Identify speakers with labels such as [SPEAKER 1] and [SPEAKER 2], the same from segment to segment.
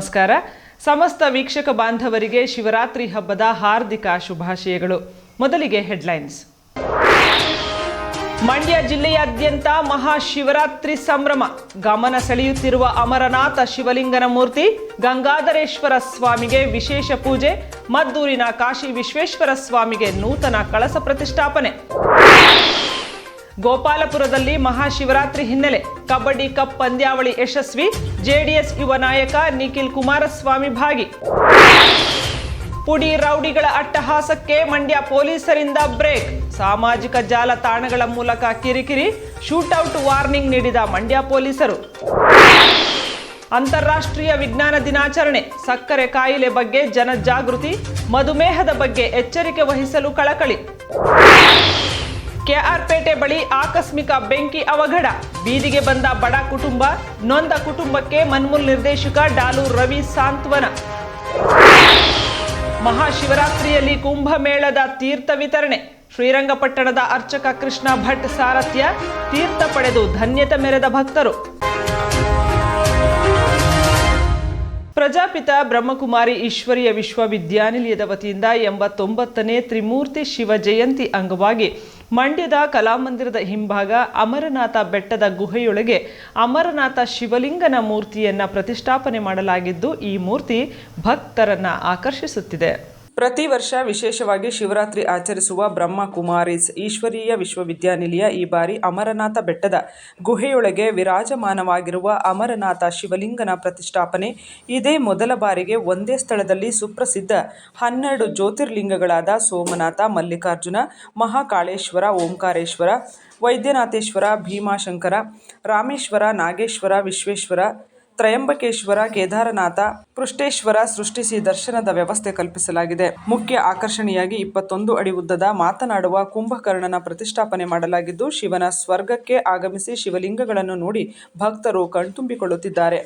[SPEAKER 1] ನಮಸ್ಕಾರ. ಸಮಸ್ತ ವೀಕ್ಷಕ ಬಾಂಧವರಿಗೆ ಶಿವರಾತ್ರಿ ಹಬ್ಬದ ಹಾರ್ದಿಕ ಶುಭಾಶಯಗಳು. ಮೊದಲಿಗೆ ಹೆಡ್ಲೈನ್ಸ್. ಮಂಡ್ಯ ಜಿಲ್ಲೆಯಾದ್ಯಂತ ಮಹಾಶಿವರಾತ್ರಿ ಸಂಭ್ರಮ. ಗಮನ ಸೆಳೆಯುತ್ತಿರುವ ಅಮರನಾಥ ಶಿವಲಿಂಗನ ಮೂರ್ತಿ, ಗಂಗಾಧರೇಶ್ವರ ಸ್ವಾಮಿಗೆ ವಿಶೇಷ ಪೂಜೆ, ಮದ್ದೂರಿನ ಕಾಶಿ ವಿಶ್ವೇಶ್ವರ ಸ್ವಾಮಿಗೆ ನೂತನ ಕಳಸ ಪ್ರತಿಷ್ಠಾಪನೆ. ಗೋಪಾಲಪುರದಲ್ಲಿ ಮಹಾಶಿವರಾತ್ರಿ ಹಿನ್ನೆಲೆ ಕಬಡ್ಡಿ ಕಪ್ ಪಂದ್ಯಾವಳಿ ಯಶಸ್ವಿ, ಜೆಡಿಎಸ್ ಯುವ ನಾಯಕ ನಿಖಿಲ್ ಕುಮಾರಸ್ವಾಮಿ ಭಾಗಿ. ಪುಡಿ ರೌಡಿಗಳ ಅಟ್ಟಹಾಸಕ್ಕೆ ಮಂಡ್ಯ ಪೊಲೀಸರಿಂದ ಬ್ರೇಕ್. ಸಾಮಾಜಿಕ ಜಾಲತಾಣಗಳ ಮೂಲಕ ಕಿರಿಕಿರಿ, ಶೂಟೌಟ್ ವಾರ್ನಿಂಗ್ ನೀಡಿದ ಮಂಡ್ಯ ಪೊಲೀಸರು. ಅಂತಾರಾಷ್ಟ್ರೀಯ ವಿಜ್ಞಾನ ದಿನಾಚರಣೆ, ಸಕ್ಕರೆ ಕಾಯಿಲೆ ಬಗ್ಗೆ ಜನಜಾಗೃತಿ, ಮಧುಮೇಹದ ಬಗ್ಗೆ ಎಚ್ಚರಿಕೆ ವಹಿಸಲು ಕಳಕಳಿ. ಕೆಆರ್ಪೇಟೆ ಬಳಿ ಆಕಸ್ಮಿಕ ಬೆಂಕಿ ಅವಘಡ. ಬೀದಿಗೆ ಬಂದ ಬಡ ಕುಟುಂಬ, ನೊಂದ ಕುಟುಂಬಕ್ಕೆ ಮನ್ಮೂಲ್ ನಿರ್ದೇಶಕ ಡಾಲು ರವಿ ಸಾಂತ್ವನ. ಮಹಾಶಿವರಾತ್ರಿಯಲ್ಲಿ ಕುಂಭಮೇಳದ ತೀರ್ಥ ವಿತರಣೆ. ಶ್ರೀರಂಗಪಟ್ಟಣದ ಅರ್ಚಕ ಕೃಷ್ಣ ಭಟ್ ಸಾರಥ್ಯ ತೀರ್ಥ ಪಡೆದು ಧನ್ಯತೆ ಮೆರೆದ ಭಕ್ತರು. ಪ್ರಜಾಪಿತ ಬ್ರಹ್ಮಕುಮಾರಿ ಈಶ್ವರಿಯ ವಿಶ್ವವಿದ್ಯಾನಿಲಯದ ವತಿಯಿಂದ ಎಂಬತ್ತೊಂಬತ್ತನೇ ತ್ರಿಮೂರ್ತಿ ಶಿವ ಜಯಂತಿ ಅಂಗವಾಗಿ ಮಂಡ್ಯದ ಕಲಾಮಂದಿರದ ಹಿಂಭಾಗ ಅಮರನಾಥ ಬೆಟ್ಟದ ಗುಹೆಯೊಳಗೆ ಅಮರನಾಥ ಶಿವಲಿಂಗನ ಮೂರ್ತಿಯನ್ನ ಪ್ರತಿಷ್ಠಾಪನೆ ಮಾಡಲಾಗಿದ್ದು ಈ ಮೂರ್ತಿ ಭಕ್ತರನ್ನ ಆಕರ್ಷಿಸುತ್ತಿದೆ. ಪ್ರತಿ ವರ್ಷ ವಿಶೇಷವಾಗಿ ಶಿವರಾತ್ರಿ ಆಚರಿಸುವ ಬ್ರಹ್ಮ ಕುಮಾರೀಸ್ ಈಶ್ವರೀಯ ವಿಶ್ವವಿದ್ಯಾನಿಲಯ ಈ ಬಾರಿ ಅಮರನಾಥ ಬೆಟ್ಟದ ಗುಹೆಯೊಳಗೆ ವಿರಾಜಮಾನವಾಗಿರುವ ಅಮರನಾಥ ಶಿವಲಿಂಗನ ಪ್ರತಿಷ್ಠಾಪನೆ. ಇದೇ ಮೊದಲ ಬಾರಿಗೆ ಒಂದೇ ಸ್ಥಳದಲ್ಲಿ ಸುಪ್ರಸಿದ್ಧ ಹನ್ನೆರಡು ಜ್ಯೋತಿರ್ಲಿಂಗಗಳಾದ ಸೋಮನಾಥ, ಮಲ್ಲಿಕಾರ್ಜುನ, ಮಹಾಕಾಳೇಶ್ವರ, ಓಂಕಾರೇಶ್ವರ, ವೈದ್ಯನಾಥೇಶ್ವರ, ಭೀಮಾಶಂಕರ, ರಾಮೇಶ್ವರ, ನಾಗೇಶ್ವರ, ವಿಶ್ವೇಶ್ವರ ತ್ರಯಂಬಕೇಶ್ವರ, ಕೇದಾರನಾಥ, ಪೃಷ್ಟೇಶ್ವರ ಸೃಷ್ಟಿಸಿ ದರ್ಶನದ ವ್ಯವಸ್ಥೆ ಕಲ್ಪಿಸಲಾಗಿದೆ. ಮುಖ್ಯ ಆಕರ್ಷಣೆಯಾಗಿ ಇಪ್ಪತ್ತೊಂದು ಅಡಿ ಉದ್ದದ ಮಾತನಾಡುವ ಕುಂಭಕರ್ಣನ ಪ್ರತಿಷ್ಠಾಪನೆ ಮಾಡಲಾಗಿದ್ದು, ಶಿವನ ಸ್ವರ್ಗಕ್ಕೆ ಆಗಮಿಸಿ ಶಿವಲಿಂಗಗಳನ್ನು ನೋಡಿ ಭಕ್ತರು ಕಣ್ತುಂಬಿಕೊಳ್ಳುತ್ತಿದ್ದಾರೆ.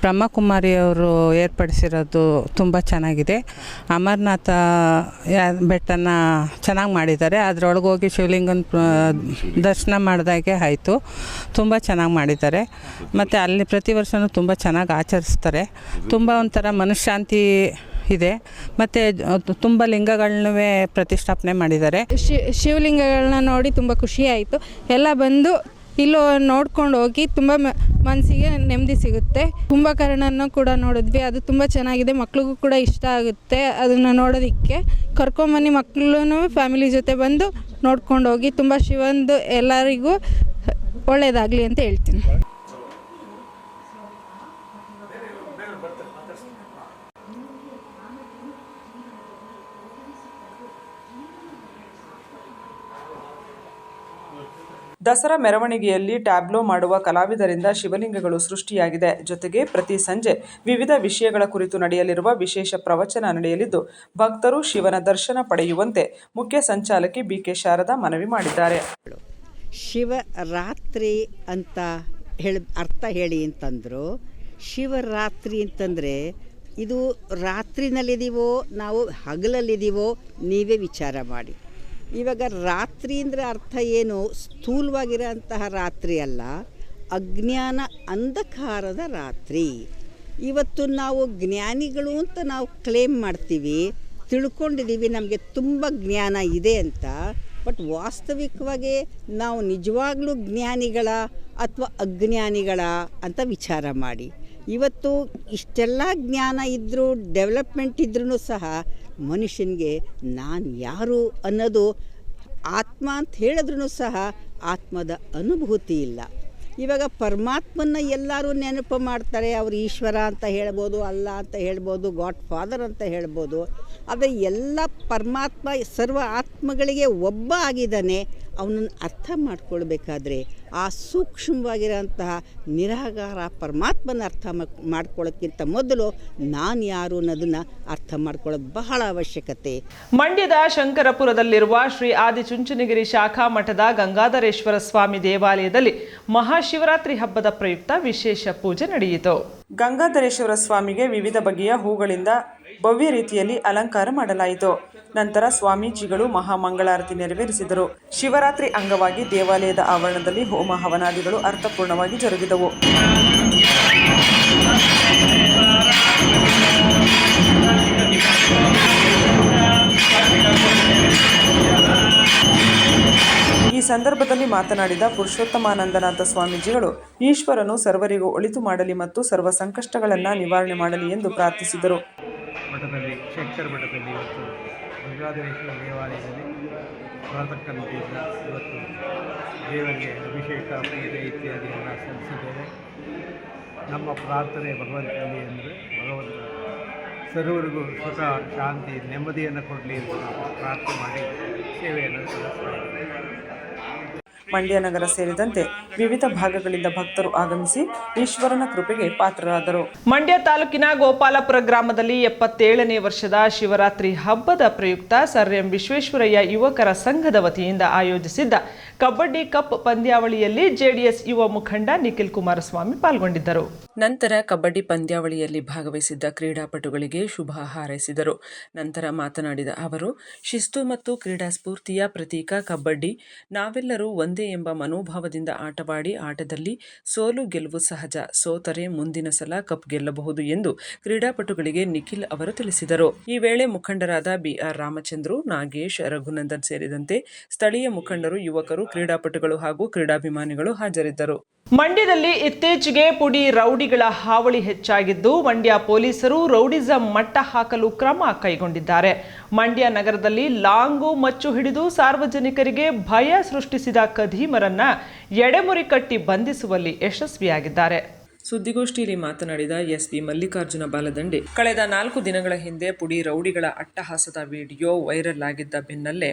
[SPEAKER 2] ಬ್ರಹ್ಮಕುಮಾರಿಯವರು ಏರ್ಪಡಿಸಿರೋದು ತುಂಬ ಚೆನ್ನಾಗಿದೆ. ಅಮರನಾಥ ಬೆಟ್ಟನ ಚೆನ್ನಾಗಿ ಮಾಡಿದ್ದಾರೆ. ಅದರೊಳಗೆ ಹೋಗಿ ಶಿವಲಿಂಗನ ದರ್ಶನ ಮಾಡಿದಾಗೆ ಆಯಿತು. ತುಂಬ ಚೆನ್ನಾಗಿ ಮಾಡಿದ್ದಾರೆ. ಮತ್ತು ಅಲ್ಲಿ ಪ್ರತಿ ವರ್ಷವೂ ತುಂಬ ಚೆನ್ನಾಗಿ ಆಚರಿಸ್ತಾರೆ. ತುಂಬ ಒಂಥರ ಮನಃಶಾಂತಿ ಇದೆ. ಮತ್ತು ತುಂಬ ಲಿಂಗಗಳನ್ನೂ ಪ್ರತಿಷ್ಠಾಪನೆ ಮಾಡಿದ್ದಾರೆ.
[SPEAKER 3] ಶಿ ಶಿವಲಿಂಗಗಳನ್ನ ನೋಡಿ ತುಂಬ ಖುಷಿ ಆಯಿತು. ಎಲ್ಲ ಬಂದು ಇಲ್ಲೂ ನೋಡ್ಕೊಂಡು ಹೋಗಿ ತುಂಬ ಮನಸ್ಸಿಗೆ ನೆಮ್ಮದಿ ಸಿಗುತ್ತೆ. ಕುಂಭಕರ್ಣನ ಕೂಡ ನೋಡಿದ್ವಿ. ಅದು ತುಂಬ ಚೆನ್ನಾಗಿದೆ. ಮಕ್ಳಿಗೂ ಕೂಡ ಇಷ್ಟ ಆಗುತ್ತೆ ಅದನ್ನು ನೋಡೋದಕ್ಕೆ. ಕರ್ಕೊಂಬನ್ನಿ ಮಕ್ಕಳೂ ಫ್ಯಾಮಿಲಿ ಜೊತೆ ಬಂದು ನೋಡ್ಕೊಂಡು ಹೋಗಿ ತುಂಬ ಶಿವಂದು ಎಲ್ಲರಿಗೂ ಒಳ್ಳೆಯದಾಗಲಿ ಅಂತ ಹೇಳ್ತೀನಿ.
[SPEAKER 1] ದಸರಾ ಮೆರವಣಿಗೆಯಲ್ಲಿ ಟ್ಯಾಬ್ಲೋ ಮಾಡುವ ಕಲಾವಿದರಿಂದ ಶಿವಲಿಂಗಗಳು ಸೃಷ್ಟಿಯಾಗಿದೆ. ಜೊತೆಗೆ ಪ್ರತಿ ಸಂಜೆ ವಿವಿಧ ವಿಷಯಗಳ ಕುರಿತು ನಡೆಯಲಿರುವ ವಿಶೇಷ ಪ್ರವಚನ ನಡೆಯಲಿದ್ದು, ಭಕ್ತರು ಶಿವನ ದರ್ಶನ ಪಡೆಯುವಂತೆ ಮುಖ್ಯ ಸಂಚಾಲಕಿ ಬಿಕೆ ಶಾರದಾ ಮನವಿ ಮಾಡಿದ್ದಾರೆ.
[SPEAKER 4] ಶಿವರಾತ್ರಿ ಅಂತ ಹೇಳಿ, ಅರ್ಥ ಹೇಳಿ ಅಂತಂದರು ಶಿವರಾತ್ರಿ ಅಂತಂದರೆ ಇದು ರಾತ್ರಿನಲ್ಲಿದ್ದೀವೋ ನಾವು ಹಗಲಲ್ಲಿದ್ದೀವೋ ನೀವೇ ವಿಚಾರ ಮಾಡಿ. ಇವಾಗ ರಾತ್ರಿ ಅಂದರೆ ಅರ್ಥ ಏನು? ಸ್ಥೂಲವಾಗಿರೋಂತಹ ರಾತ್ರಿ ಅಲ್ಲ, ಅಜ್ಞಾನ ಅಂಧಕಾರದ ರಾತ್ರಿ. ಇವತ್ತು ನಾವು ಜ್ಞಾನಿಗಳು ಅಂತ ನಾವು ಕ್ಲೇಮ್ ಮಾಡ್ತೀವಿ ತಿಳ್ಕೊಂಡಿದ್ದೀವಿ ನಮಗೆ ತುಂಬ ಜ್ಞಾನ ಇದೆ ಅಂತ. ಬಟ್ ವಾಸ್ತವಿಕವಾಗಿ ನಾವು ನಿಜವಾಗ್ಲೂ ಜ್ಞಾನಿಗಳ ಅಥವಾ ಅಜ್ಞಾನಿಗಳ ಅಂತ ವಿಚಾರ ಮಾಡಿ. ಇವತ್ತು ಇಷ್ಟೆಲ್ಲ ಜ್ಞಾನ ಇದ್ದರೂ ಡೆವಲಪ್ಮೆಂಟ್ ಇದ್ರೂ ಸಹ ಮನುಷ್ಯನಿಗೆ ನಾನು ಯಾರು ಅನ್ನೋದು ಆತ್ಮ ಅಂತ ಹೇಳಿದ್ರೂ ಸಹ ಆತ್ಮದ ಅನುಭೂತಿ ಇಲ್ಲ. ಇವಾಗ ಪರಮಾತ್ಮನ ಎಲ್ಲರೂ ನೆನಪು ಮಾಡ್ತಾರೆ, ಅವರು ಈಶ್ವರ ಅಂತ ಹೇಳ್ಬೋದು, ಅಲ್ಲ ಅಂತ ಹೇಳ್ಬೋದು ಗಾಡ್ ಫಾದರ್ ಅಂತ ಹೇಳ್ಬೋದು. ಆದರೆ ಎಲ್ಲ ಪರಮಾತ್ಮ, ಸರ್ವ ಆತ್ಮಗಳಿಗೆ ಒಬ್ಬ ಆಗಿದ್ದಾನೆ ಅವನನ್ನು ಅರ್ಥ ಮಾಡ್ಕೊಳ್ಬೇಕಾದ್ರೆ ಆ ಸೂಕ್ಷ್ಮವಾಗಿರೋಂತಹ ನಿರಾಕಾರ ಪರಮಾತ್ಮನ ಅರ್ಥ ಮಾಡ್- ಮಾಡ್ಕೊಳ್ಳೋಕ್ಕಿಂತ ಮೊದಲು ನಾನು ಯಾರು ಅನ್ನೋದನ್ನು ಅರ್ಥ ಮಾಡ್ಕೊಳ್ಳೋದು ಬಹಳ ಅವಶ್ಯಕತೆ.
[SPEAKER 1] ಮಂಡ್ಯದ ಶಂಕರಪುರದಲ್ಲಿರುವ ಶ್ರೀ ಆದಿಚುಂಚನಗಿರಿ ಶಾಖಾ ಮಠದ ಗಂಗಾಧರೇಶ್ವರ ಸ್ವಾಮಿ ದೇವಾಲಯದಲ್ಲಿ ಮಹಾಶಿವರಾತ್ರಿ ಹಬ್ಬದ ಪ್ರಯುಕ್ತ ವಿಶೇಷ ಪೂಜೆ ನಡೆಯಿತು. ಗಂಗಾಧರೇಶ್ವರ ಸ್ವಾಮಿಗೆ ವಿವಿಧ ಬಗೆಯ ಹೂಗಳಿಂದ ಭವ್ಯ ರೀತಿಯಲ್ಲಿ ಅಲಂಕಾರ ಮಾಡಲಾಯಿತು. ನಂತರ ಸ್ವಾಮೀಜಿಗಳು ಮಹಾಮಂಗಳಾರತಿ ನೆರವೇರಿಸಿದರು. ಶಿವರಾತ್ರಿ ಅಂಗವಾಗಿ ದೇವಾಲಯದ ಆವರಣದಲ್ಲಿ ಹೋಮ ಹವನಾದಿಗಳು ಅರ್ಥಪೂರ್ಣವಾಗಿ ಜರುಗಿದವು. ಈ ಸಂದರ್ಭದಲ್ಲಿ ಮಾತನಾಡಿದ ಪುರುಷೋತ್ತಮಾನಂದನಾಥ ಸ್ವಾಮೀಜಿಗಳು, ಈಶ್ವರನು ಸರ್ವರಿಗೂ ಒಳಿತು ಮಾಡಲಿ ಮತ್ತು ಸರ್ವ ಸಂಕಷ್ಟಗಳನ್ನು ನಿವಾರಣೆ ಮಾಡಲಿ ಎಂದು ಪ್ರಾರ್ಥಿಸಿದರು.
[SPEAKER 5] ಗಂಗಾಧರೇಶ್ವರ ದೇವಾಲಯದಲ್ಲಿ ಪ್ರಾತಃ ನದಿಯಿಂದ ಇವತ್ತು ದೇವರಿಗೆ ಅಭಿಷೇಕ, ಪೂಜೆ ಇತ್ಯಾದಿಯನ್ನು ಸಲ್ಲಿಸಿದ್ದೇವೆ. ನಮ್ಮ ಪ್ರಾರ್ಥನೆ ಭಗವಂತನಲ್ಲಿ ಅಂದರೆ ಭಗವಂತ ಸರ್ವರಿಗೂ ಸುಖ, ಶಾಂತಿ, ನೆಮ್ಮದಿಯನ್ನು ಕೊಡಲಿ ಅಂತ ನಾವು ಪ್ರಾರ್ಥನೆ ಮಾಡಿ ಸೇವೆಯನ್ನು ಸಲ್ಲಿಸ್ತಾ
[SPEAKER 1] ಮಂಡ್ಯ ನಗರ ಸೇರಿದಂತೆ ವಿವಿಧ ಭಾಗಗಳಿಂದ ಭಕ್ತರು ಆಗಮಿಸಿ ಈಶ್ವರನ ಕೃಪೆಗೆ ಪಾತ್ರರಾದರು. ಮಂಡ್ಯ ತಾಲೂಕಿನ ಗೋಪಾಲಪುರ ಗ್ರಾಮದಲ್ಲಿ ಎಪ್ಪತ್ತೇಳನೇ ವರ್ಷದ ಶಿವರಾತ್ರಿ ಹಬ್ಬದ ಪ್ರಯುಕ್ತ ಸರ್ ಎಂ ವಿಶ್ವೇಶ್ವರಯ್ಯ ಯುವಕರ ಸಂಘದ ವತಿಯಿಂದ ಆಯೋಜಿಸಿದ್ದ ಕಬಡ್ಡಿ ಕಪ್ ಪಂದ್ಯಾವಳಿಯಲ್ಲಿ ಜೆಡಿಎಸ್ ಯುವ ಮುಖಂಡ ನಿಖಿಲ್ ಕುಮಾರಸ್ವಾಮಿ ಪಾಲ್ಗೊಂಡಿದ್ದರು. ನಂತರ ಕಬಡ್ಡಿ ಪಂದ್ಯಾವಳಿಯಲ್ಲಿ ಭಾಗವಹಿಸಿದ್ದ ಕ್ರೀಡಾಪಟುಗಳಿಗೆ ಶುಭ ಹಾರೈಸಿದರು. ನಂತರ ಮಾತನಾಡಿದ ಅವರು, ಶಿಸ್ತು ಮತ್ತು ಕ್ರೀಡಾ ಸ್ಫೂರ್ತಿಯ ಪ್ರತೀಕ ಕಬಡ್ಡಿ. ನಾವೆಲ್ಲರೂ ಒಂದೇ ಎಂಬ ಮನೋಭಾವದಿಂದ ಆಟವಾಡಿ ಆಟದಲ್ಲಿ ಸೋಲು ಗೆಲುವು ಸಹಜ. ಸೋತರೆ ಮುಂದಿನ ಸಲ ಕಪ್ ಗೆಲ್ಲಬಹುದು ಎಂದು ಕ್ರೀಡಾಪಟುಗಳಿಗೆ ನಿಖಿಲ್ ಅವರು ತಿಳಿಸಿದರು. ಈ ವೇಳೆ ಮುಖಂಡರಾದ ಬಿಆರ್ ರಾಮಚಂದ್ರು, ನಾಗೇಶ್, ರಘುನಂದನ್ ಸೇರಿದಂತೆ ಸ್ಥಳೀಯ ಮುಖಂಡರು, ಯುವಕರು ಕ್ರೀಡಾಪಟುಗಳು ಹಾಗೂ ಕ್ರೀಡಾಭಿಮಾನಿಗಳು ಹಾಜರಿದ್ದರು. ಮಂಡ್ಯದಲ್ಲಿ ಇತ್ತೀಚೆಗೆ ಪುಡಿ ರೌಡಿಗಳ ಹಾವಳಿ ಹೆಚ್ಚಾಗಿದ್ದು ಮಂಡ್ಯ ಪೊಲೀಸರು ರೌಡಿಸಂ ಮಟ್ಟ ಹಾಕಲು ಕ್ರಮ ಕೈಗೊಂಡಿದ್ದಾರೆ. ಮಂಡ್ಯ ನಗರದಲ್ಲಿ ಲಾಂಗು ಮಚ್ಚು ಹಿಡಿದು ಸಾರ್ವಜನಿಕರಿಗೆ ಭಯ ಸೃಷ್ಟಿಸಿದ ಖದೀಮರನ್ನ ಎಡೆಮುರಿ ಕಟ್ಟಿ ಬಂಧಿಸುವಲ್ಲಿ ಯಶಸ್ವಿಯಾಗಿದ್ದಾರೆ. ಸುದ್ದಿಗೋಷ್ಠಿಯಲ್ಲಿ ಮಾತನಾಡಿದ ಎಸ್ಪಿ ಮಲ್ಲಿಕಾರ್ಜುನ ಬಾಲದಂಡೆ ಕಳೆದ ನಾಲ್ಕು ದಿನಗಳ ಹಿಂದೆ ಪುಡಿ ರೌಡಿಗಳ ಅಟ್ಟಹಾಸದ ವಿಡಿಯೋ ವೈರಲ್ ಆಗಿದ್ದ ಬೆನ್ನಲ್ಲೇ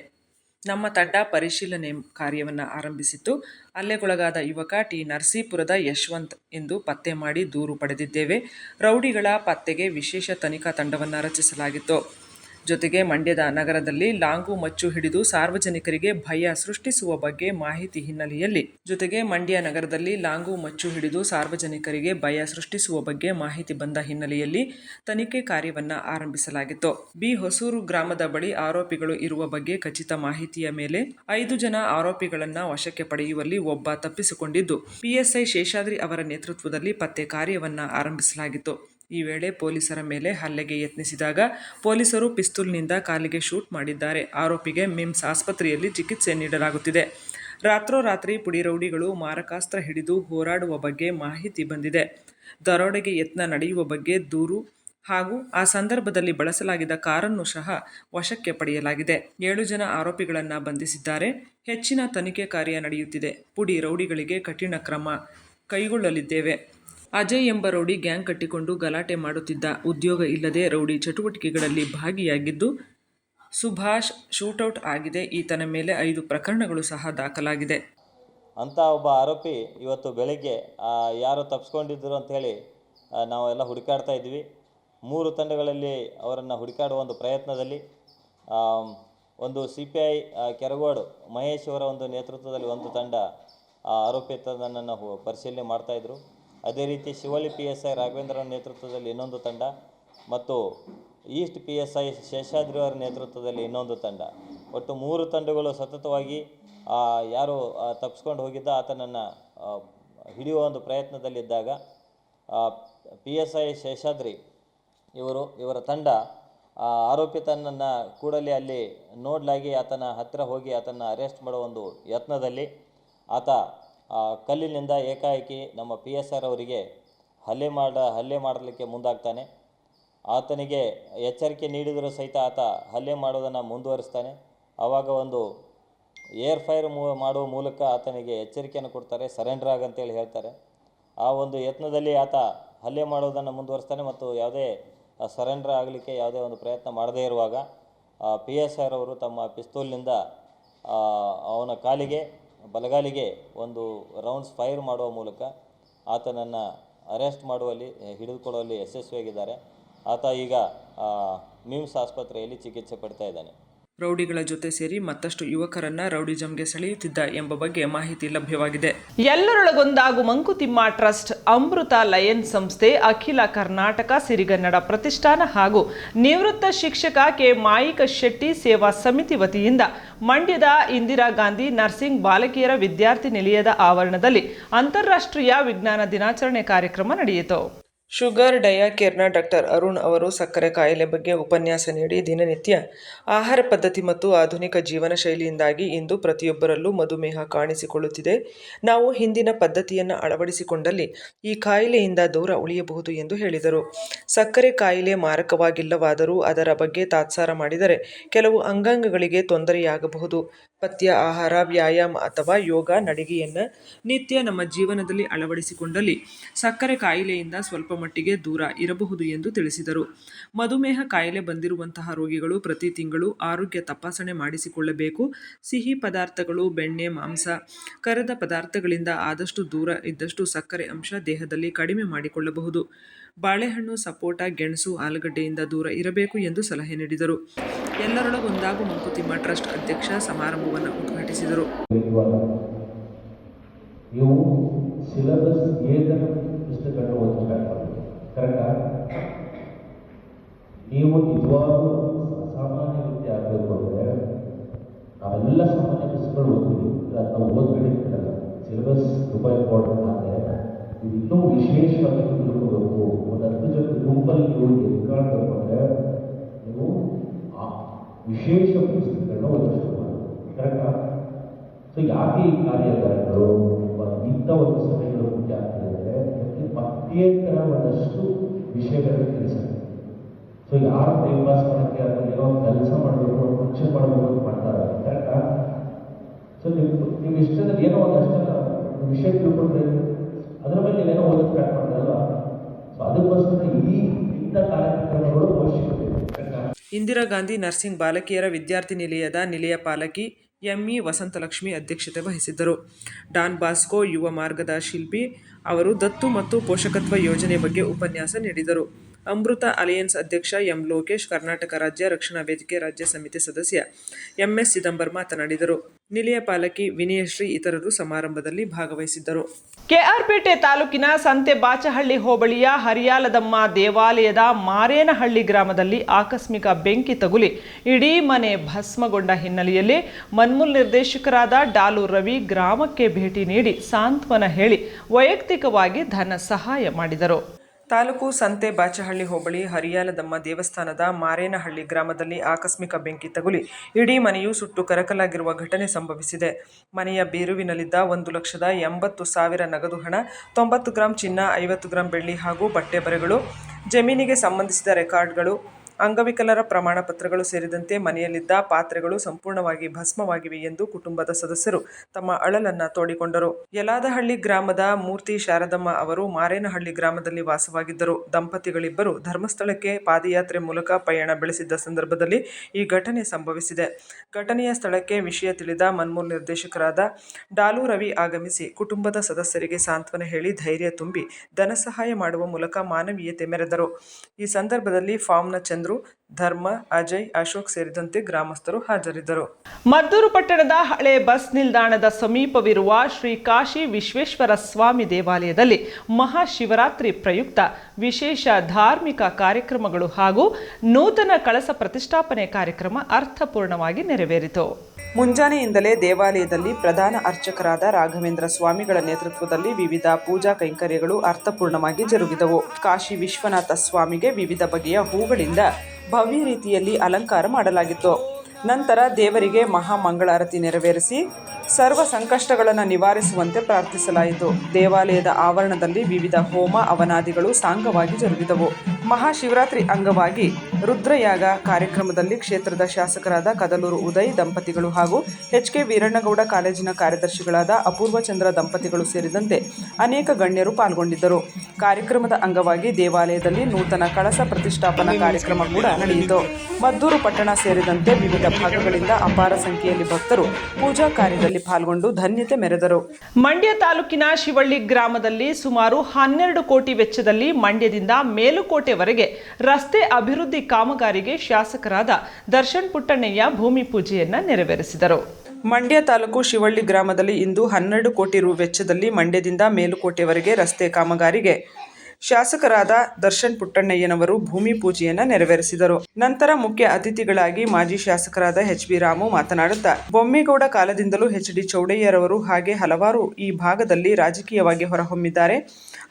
[SPEAKER 1] ನಮ್ಮ ತಂಡ ಪರಿಶೀಲನೆ ಕಾರ್ಯವನ್ನು ಆರಂಭಿಸಿತ್ತು. ಹಲ್ಲೆಗೊಳಗಾದ ಯುವಕ ಟಿ. ನರಸೀಪುರದ ಯಶವಂತ್ ಎಂದು ಪತ್ತೆ ಮಾಡಿ ದೂರು ಪಡೆದಿದ್ದೇವೆ. ರೌಡಿಗಳ ಪತ್ತೆಗೆ ವಿಶೇಷ ತನಿಖಾ ತಂಡವನ್ನು ರಚಿಸಲಾಗಿತ್ತು. ಜೊತೆಗೆ ಮಂಡ್ಯದ ನಗರದಲ್ಲಿ ಲಾಂಗು ಮಚ್ಚು ಹಿಡಿದು ಸಾರ್ವಜನಿಕರಿಗೆ ಭಯ ಸೃಷ್ಟಿಸುವ ಬಗ್ಗೆ ಮಾಹಿತಿ ಹಿನ್ನೆಲೆಯಲ್ಲಿ, ಜೊತೆಗೆ ಮಂಡ್ಯ ನಗರದಲ್ಲಿ ಲಾಂಗು ಮಚ್ಚು ಹಿಡಿದು ಸಾರ್ವಜನಿಕರಿಗೆ ಭಯ ಸೃಷ್ಟಿಸುವ ಬಗ್ಗೆ ಮಾಹಿತಿ ಬಂದ ಹಿನ್ನೆಲೆಯಲ್ಲಿ ತನಿಖೆ ಕಾರ್ಯವನ್ನು ಆರಂಭಿಸಲಾಗಿತ್ತು. ಬಿ. ಹೊಸೂರು ಗ್ರಾಮದ ಬಳಿ ಆರೋಪಿಗಳು ಇರುವ ಬಗ್ಗೆ ಖಚಿತ ಮಾಹಿತಿಯ ಮೇಲೆ ಐದು ಜನ ಆರೋಪಿಗಳನ್ನ ವಶಕ್ಕೆ ಪಡೆಯುವಲ್ಲಿ ಒಬ್ಬ ತಪ್ಪಿಸಿಕೊಂಡಿದ್ದು ಪಿಎಸ್ಐ ಶೇಷಾದ್ರಿ ಅವರ ನೇತೃತ್ವದಲ್ಲಿ ಪತ್ತೆ ಕಾರ್ಯವನ್ನ ಆರಂಭಿಸಲಾಗಿತ್ತು. ಈ ವೇಳೆ ಪೊಲೀಸರ ಮೇಲೆ ಹಲ್ಲೆಗೆ ಯತ್ನಿಸಿದಾಗ ಪೊಲೀಸರು ಪಿಸ್ತೂಲ್ನಿಂದ ಕಾಲಿಗೆ ಶೂಟ್ ಮಾಡಿದ್ದಾರೆ. ಆರೋಪಿಗೆ ಮಿಮ್ಸ್ ಆಸ್ಪತ್ರೆಯಲ್ಲಿ ಚಿಕಿತ್ಸೆ ನೀಡಲಾಗುತ್ತಿದೆ. ರಾತ್ರೋರಾತ್ರಿ ಪುಡಿ ರೌಡಿಗಳು ಮಾರಕಾಸ್ತ್ರ ಹಿಡಿದು ಹೋರಾಡುವ ಬಗ್ಗೆ ಮಾಹಿತಿ ಬಂದಿದೆ. ದರೋಡೆಗೆ ಯತ್ನ ನಡೆಯುವ ಬಗ್ಗೆ ದೂರು ಹಾಗೂ ಆ ಸಂದರ್ಭದಲ್ಲಿ ಬಳಸಲಾಗಿದ್ದ ಕಾರನ್ನು ಸಹ ವಶಕ್ಕೆ ಪಡೆಯಲಾಗಿದೆ. ಏಳು ಜನ ಆರೋಪಿಗಳನ್ನು ಬಂಧಿಸಿದ್ದಾರೆ. ಹೆಚ್ಚಿನ ತನಿಖೆ ಕಾರ್ಯ ನಡೆಯುತ್ತಿದೆ. ಪುಡಿ ರೌಡಿಗಳಿಗೆ ಕಠಿಣ ಕ್ರಮ ಕೈಗೊಳ್ಳಲಿದ್ದೇವೆ. ಅಜಯ್ ಎಂಬ ರೌಡಿ ಗ್ಯಾಂಗ್ ಕಟ್ಟಿಕೊಂಡು ಗಲಾಟೆ ಮಾಡುತ್ತಿದ್ದ ಉದ್ಯೋಗ ಇಲ್ಲದೆ ರೌಡಿ ಚಟುವಟಿಕೆಗಳಲ್ಲಿ ಭಾಗಿಯಾಗಿದ್ದು, ಸುಭಾಷ್ ಶೂಟೌಟ್ ಆಗಿದೆ. ಈತನ ಮೇಲೆ ಐದು ಪ್ರಕರಣಗಳು ಸಹ ದಾಖಲಾಗಿದೆ.
[SPEAKER 6] ಅಂತ ಒಬ್ಬ ಆರೋಪಿ ಇವತ್ತು ಬೆಳಗ್ಗೆ ಯಾರು ತಪ್ಪಿಸ್ಕೊಂಡಿದ್ದರು ಅಂಥೇಳಿ ನಾವೆಲ್ಲ ಹುಡುಕಾಡ್ತಾ ಇದ್ವಿ. ಮೂರು ತಂಡಗಳಲ್ಲಿ ಅವರನ್ನು ಹುಡುಕಾಡುವ ಒಂದು ಪ್ರಯತ್ನದಲ್ಲಿ ಒಂದು C P I Keragodu Mahesh ಅವರ ಒಂದು ನೇತೃತ್ವದಲ್ಲಿ ಒಂದು ತಂಡ ಆರೋಪಿ ಆರೋಪಿತನನ್ನು ಪರಿಶೀಲನೆ ಮಾಡ್ತಾಯಿದ್ರು ಅದೇ ರೀತಿ Shivalli P S I Raghavendra ನೇತೃತ್ವದಲ್ಲಿ ಇನ್ನೊಂದು ತಂಡ ಮತ್ತು east P S I Sheshadri ಅವರ ನೇತೃತ್ವದಲ್ಲಿ ಇನ್ನೊಂದು ತಂಡ. ಒಟ್ಟು ಮೂರು ತಂಡಗಳು ಸತತವಾಗಿ ಯಾರು ತಪ್ಪಿಸ್ಕೊಂಡು ಹೋಗಿದ್ದ ಆತನನ್ನು ಹಿಡಿಯುವ ಒಂದು ಪ್ರಯತ್ನದಲ್ಲಿದ್ದಾಗ ಪಿ ಎಸ್ ಐ ಶೇಷಾದ್ರಿ ಇವರು, ಇವರ ತಂಡ ಆರೋಪಿತನನ್ನು ಕೂಡಲೇ ಅಲ್ಲಿ ನೋಡಲಾಗಿ ಆತನ ಹತ್ತಿರ ಹೋಗಿ ಆತನ ಅರೆಸ್ಟ್ ಮಾಡೋ ಒಂದು ಯತ್ನದಲ್ಲಿ ಆತ ಕಲ್ಲಿನಿಂದ ಏಕಾಏಕಿ ನಮ್ಮ ಪಿ ಎಸ್ ಆರ್ ಅವರಿಗೆ ಹಲ್ಲೆ ಮಾಡ, ಹಲ್ಲೆ ಮಾಡಲಿಕ್ಕೆ ಮುಂದಾಗ್ತಾನೆ. ಆತನಿಗೆ ಎಚ್ಚರಿಕೆ ನೀಡಿದರೂ ಸಹಿತ ಆತ ಹಲ್ಲೆ ಮಾಡೋದನ್ನು ಮುಂದುವರಿಸ್ತಾನೆ. ಆವಾಗ ಒಂದು ಏರ್ ಫೈರ್ ಮೂ, ಮಾಡುವ ಮೂಲಕ ಆತನಿಗೆ ಎಚ್ಚರಿಕೆಯನ್ನು ಕೊಡ್ತಾರೆ, ಸರೆಂಡರ್ ಆಗಂತೇಳಿ ಹೇಳ್ತಾರೆ. ಆ ಒಂದು ಯತ್ನದಲ್ಲಿ ಆತ ಹಲ್ಲೆ ಮಾಡೋದನ್ನು ಮುಂದುವರಿಸ್ತಾನೆ ಮತ್ತು ಯಾವುದೇ ಸರೆಂಡರ್ ಆಗಲಿಕ್ಕೆ ಯಾವುದೇ ಒಂದು ಪ್ರಯತ್ನ ಮಾಡದೇ ಇರುವಾಗ ಪಿ ಎಸ್ ಆರ್ ಅವರು ತಮ್ಮ ಪಿಸ್ತೂಲ್ನಿಂದ ಅವನ ಕಾಲಿಗೆ ಬಲಗಾಲಿಗೆ ಒಂದು ರೌಂಡ್ಸ್ ಫೈರ್ ಮಾಡುವ ಮೂಲಕ ಆತನನ್ನು ಅರೆಸ್ಟ್ ಮಾಡುವಲ್ಲಿ ಹಿಡಿದುಕೊಳ್ಳುವಲ್ಲಿ ಯಶಸ್ವಿಯಾಗಿದ್ದಾರೆ. ಆತ ಈಗ ಮೀಮ್ಸ್ ಆಸ್ಪತ್ರೆಯಲ್ಲಿ ಚಿಕಿತ್ಸೆ ಪಡ್ತಾ ಇದ್ದಾನೆ.
[SPEAKER 1] ರೌಡಿಗಳ ಜೊತೆ ಸೇರಿ ಮತ್ತಷ್ಟು ಯುವಕರನ್ನ ರೌಡಿಜಂಗೆ ಸೆಳೆಯುತ್ತಿದ್ದ ಎಂಬ ಬಗ್ಗೆ ಮಾಹಿತಿ ಲಭ್ಯವಾಗಿದೆ. ಎಲ್ಲರೊಳಗೊಂದಾಗು ಮಂಕುತಿಮ್ಮ ಟ್ರಸ್ಟ್, ಅಮೃತ ಲಯನ್ ಸಂಸ್ಥೆ, ಅಖಿಲ ಕರ್ನಾಟಕ ಸಿರಿಗನ್ನಡ ಪ್ರತಿಷ್ಠಾನ ಹಾಗೂ ನಿವೃತ್ತ ಶಿಕ್ಷಕ ಕೆ. ಮಾಯಿಕ ಶೆಟ್ಟಿ ಸೇವಾ ಸಮಿತಿ ವತಿಯಿಂದ ಮಂಡ್ಯದ ಇಂದಿರಾ ಗಾಂಧಿ ನರ್ಸಿಂಗ್ ಬಾಲಕಿಯರ ವಿದ್ಯಾರ್ಥಿ ನಿಲಯದ ಆವರಣದಲ್ಲಿ ಅಂತಾರಾಷ್ಟ್ರೀಯ ವಿಜ್ಞಾನ ದಿನಾಚರಣೆ ಕಾರ್ಯಕ್ರಮ ನಡೆಯಿತು. ಶುಗರ್ ಡಯಾಕೇರ್ನ ಡಾಕ್ಟರ್ ಅರುಣ್ ಅವರು ಸಕ್ಕರೆ ಕಾಯಿಲೆ ಬಗ್ಗೆ ಉಪನ್ಯಾಸ ನೀಡಿ ದಿನನಿತ್ಯ ಆಹಾರ ಪದ್ಧತಿ ಮತ್ತು ಆಧುನಿಕ ಜೀವನ ಶೈಲಿಯಿಂದಾಗಿ ಇಂದು ಪ್ರತಿಯೊಬ್ಬರಲ್ಲೂ ಮಧುಮೇಹ ಕಾಣಿಸಿಕೊಳ್ಳುತ್ತಿದೆ. ನಾವು ಹಿಂದಿನ ಪದ್ಧತಿಯನ್ನು ಅಳವಡಿಸಿಕೊಂಡಲ್ಲಿ ಈ ಕಾಯಿಲೆಯಿಂದ ದೂರ ಉಳಿಯಬಹುದು ಎಂದು ಹೇಳಿದರು. ಸಕ್ಕರೆ ಕಾಯಿಲೆ ಮಾರಕವಾಗಿಲ್ಲವಾದರೂ ಅದರ ಬಗ್ಗೆ ತಾತ್ಸಾರ ಮಾಡಿದರೆ ಕೆಲವು ಅಂಗಾಂಗಗಳಿಗೆ ತೊಂದರೆಯಾಗಬಹುದು. ಪಥ್ಯ, ಆಹಾರ, ವ್ಯಾಯಾಮ ಅಥವಾ ಯೋಗ, ನಡಿಗೆಯನ್ನು ನಿತ್ಯ ನಮ್ಮ ಜೀವನದಲ್ಲಿ ಅಳವಡಿಸಿಕೊಂಡಲ್ಲಿ ಸಕ್ಕರೆ ಕಾಯಿಲೆಯಿಂದ ಸ್ವಲ್ಪ ಮಟ್ಟಿಗೆ ದೂರ ಇರಬಹುದು ಎಂದು ತಿಳಿಸಿದರು. ಮಧುಮೇಹ ಕಾಯಿಲೆ ಬಂದಿರುವಂತಹ ರೋಗಿಗಳು ಪ್ರತಿ ತಿಂಗಳು ಆರೋಗ್ಯ ತಪಾಸಣೆ ಮಾಡಿಸಿಕೊಳ್ಳಬೇಕು. ಸಿಹಿ ಪದಾರ್ಥಗಳು, ಬೆಣ್ಣೆ, ಮಾಂಸ, ಕರೆದ ಪದಾರ್ಥಗಳಿಂದ ಆದಷ್ಟು ದೂರ ಇದ್ದಷ್ಟು ಸಕ್ಕರೆ ಅಂಶ ದೇಹದಲ್ಲಿ ಕಡಿಮೆ ಮಾಡಿಕೊಳ್ಳಬಹುದು. ಬಾಳೆಹಣ್ಣು, ಸಪೋಟ, ಗೆಣಸು ಆಲೂಗಡ್ಡೆಯಿಂದ ದೂರ ಇರಬೇಕು ಎಂದು ಸಲಹೆ ನೀಡಿದರು. ಎಲ್ಲರೊಳಗೊಂದಾಗು ಮಂಕುತಿಮ್ಮ ಟ್ರಸ್ಟ್ ಅಧ್ಯಕ್ಷ ಸಮಾರಂಭವನ್ನು ಉದ್ಘಾಟಿಸಿದರು.
[SPEAKER 7] ಇವು ಸಿಲಬಸ್ ಏದರ ಪುಸ್ತಕಗಳು ಓದ್ತಾರೆ. ಕರೆಕ್ಟಾ ನೀವು ನಿಜವಾಗೂ ಅಸಾಮಾನ್ಯ ವ್ಯಕ್ತಿ ಆಗಬೇಕು ಅಂದರೆ ನಾವೆಲ್ಲ ಸಾಮಾನ್ಯ ಪುಸ್ತಕಗಳು ಓದ್ತೀವಿ. ನಾವು ಓದ್ಬೇಡಿ ಅಂತಲ್ಲ ಸಿಲೆಬಸ್ ತುಂಬ ಇಂಪಾರ್ಟೆಂಟ್ ಆದರೆ ಇನ್ನೂ ವಿಶೇಷವಾಗಿ ತಿಳ್ಕೋಬೇಕು. ಒಂದು ಹತ್ತು ಜನ ಗುಂಪಲ್ಲಿ ನೀವು ಎದ್ಕಾಡ್ಬೇಕು ಅಂದರೆ ನೀವು ಆ ವಿಶೇಷ ಪುಸ್ತಕಗಳನ್ನ ಓದೋಷ್ಟು ಕರೆಕ್ಟಾ ಸೊ ಯಾಕೆ ಈ ಮ- ಇಂಥ ಒಂದು ಸಭೆಗಳು ಮುಖ್ಯ ಆಗ್ತದೆ ಅಂದರೆ ಇದಕ್ಕೆ ಪಠ್ಯೇತರ ಒಂದಷ್ಟು ವಿಷಯಗಳನ್ನು ತಿಳಿಸುತ್ತೆ ಸೊ ಯಾರು ಟೈಮ್ ಪಾಸ್ ಮಾಡೋಕ್ಕೆ ಅಥವಾ ಏನೋ ಕೆಲಸ ಮಾಡಬೇಕು ಫಂಕ್ಷನ್ ಮಾಡಬೇಕು ಅಂತ ಮಾಡ್ತಾರೆ ಕರೆಕ್ಟಾ ಸೊ ನೀವು ನೀವು ಇಷ್ಟದಲ್ಲಿ ಏನೋ ಒಂದು ವಿಷಯ ತಿಳ್ಕೊಂಡ್ರೆ ಅದರ ಮೇಲೆ ನೀವೇನೋ ಓದೋದು ಸ್ಟಾರ್ಟ್ ಮಾಡ್ದಲ್ವಾ ಸೊ ಅದಕ್ಕೋಸ್ಕರ ಈ ಇಂಥ ಕಾರ್ಯಕ್ರಮಗಳು ಅವಶ್ಯಕತೆ. ಇದೆ
[SPEAKER 1] ಇಂದಿರಾ ಗಾಂಧಿ ನರ್ಸಿಂಗ್ ಬಾಲಕಿಯರ ವಿದ್ಯಾರ್ಥಿ ನಿಲಯದ ನಿಲಯ ಪಾಲಕಿ ಎಂಇ ವಸಂತಲಕ್ಷ್ಮಿ ಅಧ್ಯಕ್ಷತೆ ವಹಿಸಿದ್ದರು. ಡಾನ್ ಬಾಸ್ಕೋ ಯುವ ಮಾರ್ಗದ ಶಿಲ್ಪಿ. ಅವರು ದತ್ತು ಮತ್ತು ಪೋಷಕತ್ವ ಯೋಜನೆ ಬಗ್ಗೆ ಉಪನ್ಯಾಸ ನೀಡಿದರು. ಅಮೃತ ಅಲಯನ್ಸ್ ಅಧ್ಯಕ್ಷ ಎಂ ಲೋಕೇಶ್, ಕರ್ನಾಟಕ ರಾಜ್ಯ ರಕ್ಷಣಾ ವೇದಿಕೆ ರಾಜ್ಯ ಸಮಿತಿ ಸದಸ್ಯ ಎಂಎಸ್ ಚಿದಂಬರ್ ಮಾತನಾಡಿದರು. ನಿಲಿಯ ಪಾಲಕಿ ವಿನಯಶ್ರೀ ಇತರರು ಸಮಾರಂಭದಲ್ಲಿ ಭಾಗವಹಿಸಿದ್ದರು. ಕೆಆರ್ಪೇಟೆ ತಾಲೂಕಿನ ಸಂತೆ ಬಾಚಹಳ್ಳಿ ಹೋಬಳಿಯ ಹರಿಯಾಲದಮ್ಮ ದೇವಾಲಯದ ಮಾರೇನಹಳ್ಳಿ ಗ್ರಾಮದಲ್ಲಿ ಆಕಸ್ಮಿಕ ಬೆಂಕಿ ತಗುಲಿ ಇಡೀ ಮನೆ ಭಸ್ಮಗೊಂಡ ಹಿನ್ನೆಲೆಯಲ್ಲಿ ಮನ್ಮೂಲ್ ನಿರ್ದೇಶಕರಾದ ಡಾಲು ರವಿ ಗ್ರಾಮಕ್ಕೆ ಭೇಟಿ ನೀಡಿ ಸಾಂತ್ವನ ಹೇಳಿ ವೈಯಕ್ತಿಕವಾಗಿ ಧನ ಸಹಾಯ ಮಾಡಿದರು. ತಾಲೂಕು ಸಂತೆ ಬಾಚಹಳ್ಳಿ ಹೋಬಳಿ ಹರಿಯಾಲದಮ್ಮ ದೇವಸ್ಥಾನದ ಮಾರೇನಹಳ್ಳಿ ಗ್ರಾಮದಲ್ಲಿ ಆಕಸ್ಮಿಕ ಬೆಂಕಿ ತಗುಲಿ, ಇಡೀ ಮನೆಯು ಸುಟ್ಟು ಕರಕಲಾಗಿರುವ ಘಟನೆ ಸಂಭವಿಸಿದೆ. ಮನೆಯ ಬೇರುವಿನಲ್ಲಿದ್ದ ಒಂದು ಲಕ್ಷದ ಎಂಬತ್ತು ಸಾವಿರ ನಗದು ಹಣ, ತೊಂಬತ್ತು ಗ್ರಾಂ ಚಿನ್ನ, ಐವತ್ತು ಗ್ರಾಂ ಬೆಳ್ಳಿ ಹಾಗೂ ಬಟ್ಟೆ ಬರೆಗಳು, ಜಮೀನಿಗೆ ಸಂಬಂಧಿಸಿದ ರೆಕಾರ್ಡ್ಗಳು ಅಂಗವಿಕಲರ ಪ್ರಮಾಣ ಪತ್ರಗಳು ಸೇರಿದಂತೆ ಮನೆಯಲ್ಲಿದ್ದ ಪಾತ್ರೆಗಳು ಸಂಪೂರ್ಣವಾಗಿ ಭಸ್ಮವಾಗಿವೆ ಎಂದು ಕುಟುಂಬದ ಸದಸ್ಯರು ತಮ್ಮ ಅಳಲನ್ನ ತೋಡಿಕೊಂಡರು. ಯಲಾದಹಳ್ಳಿ ಗ್ರಾಮದ ಮೂರ್ತಿ ಶಾರದಮ್ಮ ಅವರು ಮಾರೇನಹಳ್ಳಿ ಗ್ರಾಮದಲ್ಲಿ ವಾಸವಾಗಿದ್ದರು. ದಂಪತಿಗಳಿಬ್ಬರು ಧರ್ಮಸ್ಥಳಕ್ಕೆ ಪಾದಯಾತ್ರೆ ಮೂಲಕ ಪಯಣ ಬೆಳೆಸಿದ್ದ ಸಂದರ್ಭದಲ್ಲಿ ಈ ಘಟನೆ ಸಂಭವಿಸಿದೆ. ಘಟನೆಯ ಸ್ಥಳಕ್ಕೆ ವಿಷಯ ತಿಳಿದ ಮನ್ಮೂಲ್ ನಿರ್ದೇಶಕರಾದ ಡಾಲು ರವಿ ಆಗಮಿಸಿ ಕುಟುಂಬದ ಸದಸ್ಯರಿಗೆ ಸಾಂತ್ವನ ಹೇಳಿ ಧೈರ್ಯ ತುಂಬಿ ಧನ ಸಹಾಯ ಮಾಡುವ ಮೂಲಕ ಮಾನವೀಯತೆ ಮೆರೆದರು. ಈ ಸಂದರ್ಭದಲ್ಲಿ ಫಾರ್ಮ್ನ ಚಂದ್ರು Александру. ಧರ್ಮ ಅಜಯ್ ಅಶೋಕ್ ಸೇರಿದಂತೆ ಗ್ರಾಮಸ್ಥರು ಹಾಜರಿದ್ದರು. ಮದ್ದೂರು ಪಟ್ಟಣದ ಹಳೆ ಬಸ್ ನಿಲ್ದಾಣದ ಸಮೀಪವಿರುವ ಶ್ರೀ ಕಾಶಿ ವಿಶ್ವೇಶ್ವರ ಸ್ವಾಮಿ ದೇವಾಲಯದಲ್ಲಿ ಮಹಾಶಿವರಾತ್ರಿ ಪ್ರಯುಕ್ತ ವಿಶೇಷ ಧಾರ್ಮಿಕ ಕಾರ್ಯಕ್ರಮಗಳು ಹಾಗೂ ನೂತನ ಕಳಸ ಪ್ರತಿಷ್ಠಾಪನೆ ಕಾರ್ಯಕ್ರಮ ಅರ್ಥಪೂರ್ಣವಾಗಿ ನೆರವೇರಿತು. ಮುಂಜಾನೆಯಿಂದಲೇ ದೇವಾಲಯದಲ್ಲಿ ಪ್ರಧಾನ ಅರ್ಚಕರಾದ ರಾಘವೇಂದ್ರ ಸ್ವಾಮಿಗಳ ನೇತೃತ್ವದಲ್ಲಿ ವಿವಿಧ ಪೂಜಾ ಕೈಂಕರ್ಯಗಳು ಅರ್ಥಪೂರ್ಣವಾಗಿ ಜರುಗಿದವು. ಕಾಶಿ ವಿಶ್ವನಾಥ ಸ್ವಾಮಿಗೆ ವಿವಿಧ ಬಗೆಯ ಹೂಗಳಿಂದ ಭವ್ಯ ರೀತಿಯಲ್ಲಿ ಅಲಂಕಾರ ಮಾಡಲಾಗಿತ್ತು. ನಂತರ ದೇವರಿಗೆ ಮಹಾಮಂಗಳಾರತಿ ನೆರವೇರಿಸಿ ಸರ್ವ ಸಂಕಷ್ಟಗಳನ್ನು ನಿವಾರಿಸುವಂತೆ ಪ್ರಾರ್ಥಿಸಲಾಯಿತು. ದೇವಾಲಯದ ಆವರಣದಲ್ಲಿ ವಿವಿಧ ಹೋಮ ಅವನಾದಿಗಳು ಸಾಂಗವಾಗಿ ಜರುಗಿದವು. ಮಹಾಶಿವರಾತ್ರಿ ಅಂಗವಾಗಿ ರುದ್ರಯಾಗ ಕಾರ್ಯಕ್ರಮದಲ್ಲಿ ಕ್ಷೇತ್ರದ ಶಾಸಕರಾದ ಕದಲೂರು ಉದಯ್, ದಂಪತಿಗಳು ಹಾಗೂ ಎಚ್ ಕೆ ವೀರಣ್ಣಗೌಡ ಕಾಲೇಜಿನ ಕಾರ್ಯದರ್ಶಿಗಳಾದ ಅಪೂರ್ವ ಚಂದ್ರ ದಂಪತಿಗಳು ಸೇರಿದಂತೆ ಅನೇಕ ಗಣ್ಯರು ಪಾಲ್ಗೊಂಡಿದ್ದರು. ಕಾರ್ಯಕ್ರಮದ ಅಂಗವಾಗಿ ದೇವಾಲಯದಲ್ಲಿ ನೂತನ ಕಳಸ ಪ್ರತಿಷ್ಠಾಪನಾ ಕಾರ್ಯಕ್ರಮ ಕೂಡ ನಡೆಯಿತು. ಮದ್ದೂರು ಪಟ್ಟಣ ಸೇರಿದಂತೆ ವಿವಿಧ ಭಾಗಗಳಿಂದ ಅಪಾರ ಸಂಖ್ಯೆಯಲ್ಲಿ ಭಕ್ತರು ಪೂಜಾ ಕಾರ್ಯದಲ್ಲಿ ಪಾಲ್ಗೊಂಡು ಧನ್ಯತೆ ಮೆರೆದರು. ಮಂಡ್ಯ ತಾಲೂಕಿನ ಶಿವಳ್ಳಿ ಗ್ರಾಮದಲ್ಲಿ ಸುಮಾರು ಹನ್ನೆರಡು ಕೋಟಿ ವೆಚ್ಚದಲ್ಲಿ ಮಂಡ್ಯದಿಂದ ಮೇಲುಕೋಟೆವರೆಗೆ ರಸ್ತೆ ಅಭಿವೃದ್ಧಿ ಕಾಮಗಾರಿಗೆ ಶಾಸಕರಾದ ದರ್ಶನ್ ಪುಟ್ಟಣ್ಣಯ್ಯ ಭೂಮಿ ಪೂಜೆಯನ್ನ ನೆರವೇರಿಸಿದರು. ಮಂಡ್ಯ ತಾಲೂಕು ಶಿವಳ್ಳಿ ಗ್ರಾಮದಲ್ಲಿ ಇಂದು ಹನ್ನೆರಡು ಕೋಟಿ ರು ವೆಚ್ಚದಲ್ಲಿ ಮಂಡ್ಯದಿಂದ ಮೇಲುಕೋಟೆವರೆಗೆ ರಸ್ತೆ ಕಾಮಗಾರಿಗೆ ಶಾಸಕರಾದ ದರ್ಶನ್ ಪುಟ್ಟಣ್ಣಯ್ಯನವರು ಭೂಮಿ ಪೂಜೆಯನ್ನ ನೆರವೇರಿಸಿದರು. ನಂತರ ಮುಖ್ಯ ಅತಿಥಿಗಳಾಗಿ ಮಾಜಿ ಶಾಸಕರಾದ ಎಚ್ ಬಿ ರಾಮು ಮಾತನಾಡುತ್ತಾ, ಬೊಮ್ಮೇಗೌಡ ಕಾಲದಿಂದಲೂ ಎಚ್ ಡಿ ಚೌಡಯ್ಯರವರು ಹಾಗೆ ಹಲವಾರು ಈ ಭಾಗದಲ್ಲಿ ರಾಜಕೀಯವಾಗಿ ಹೊರಹೊಮ್ಮಿದ್ದಾರೆ.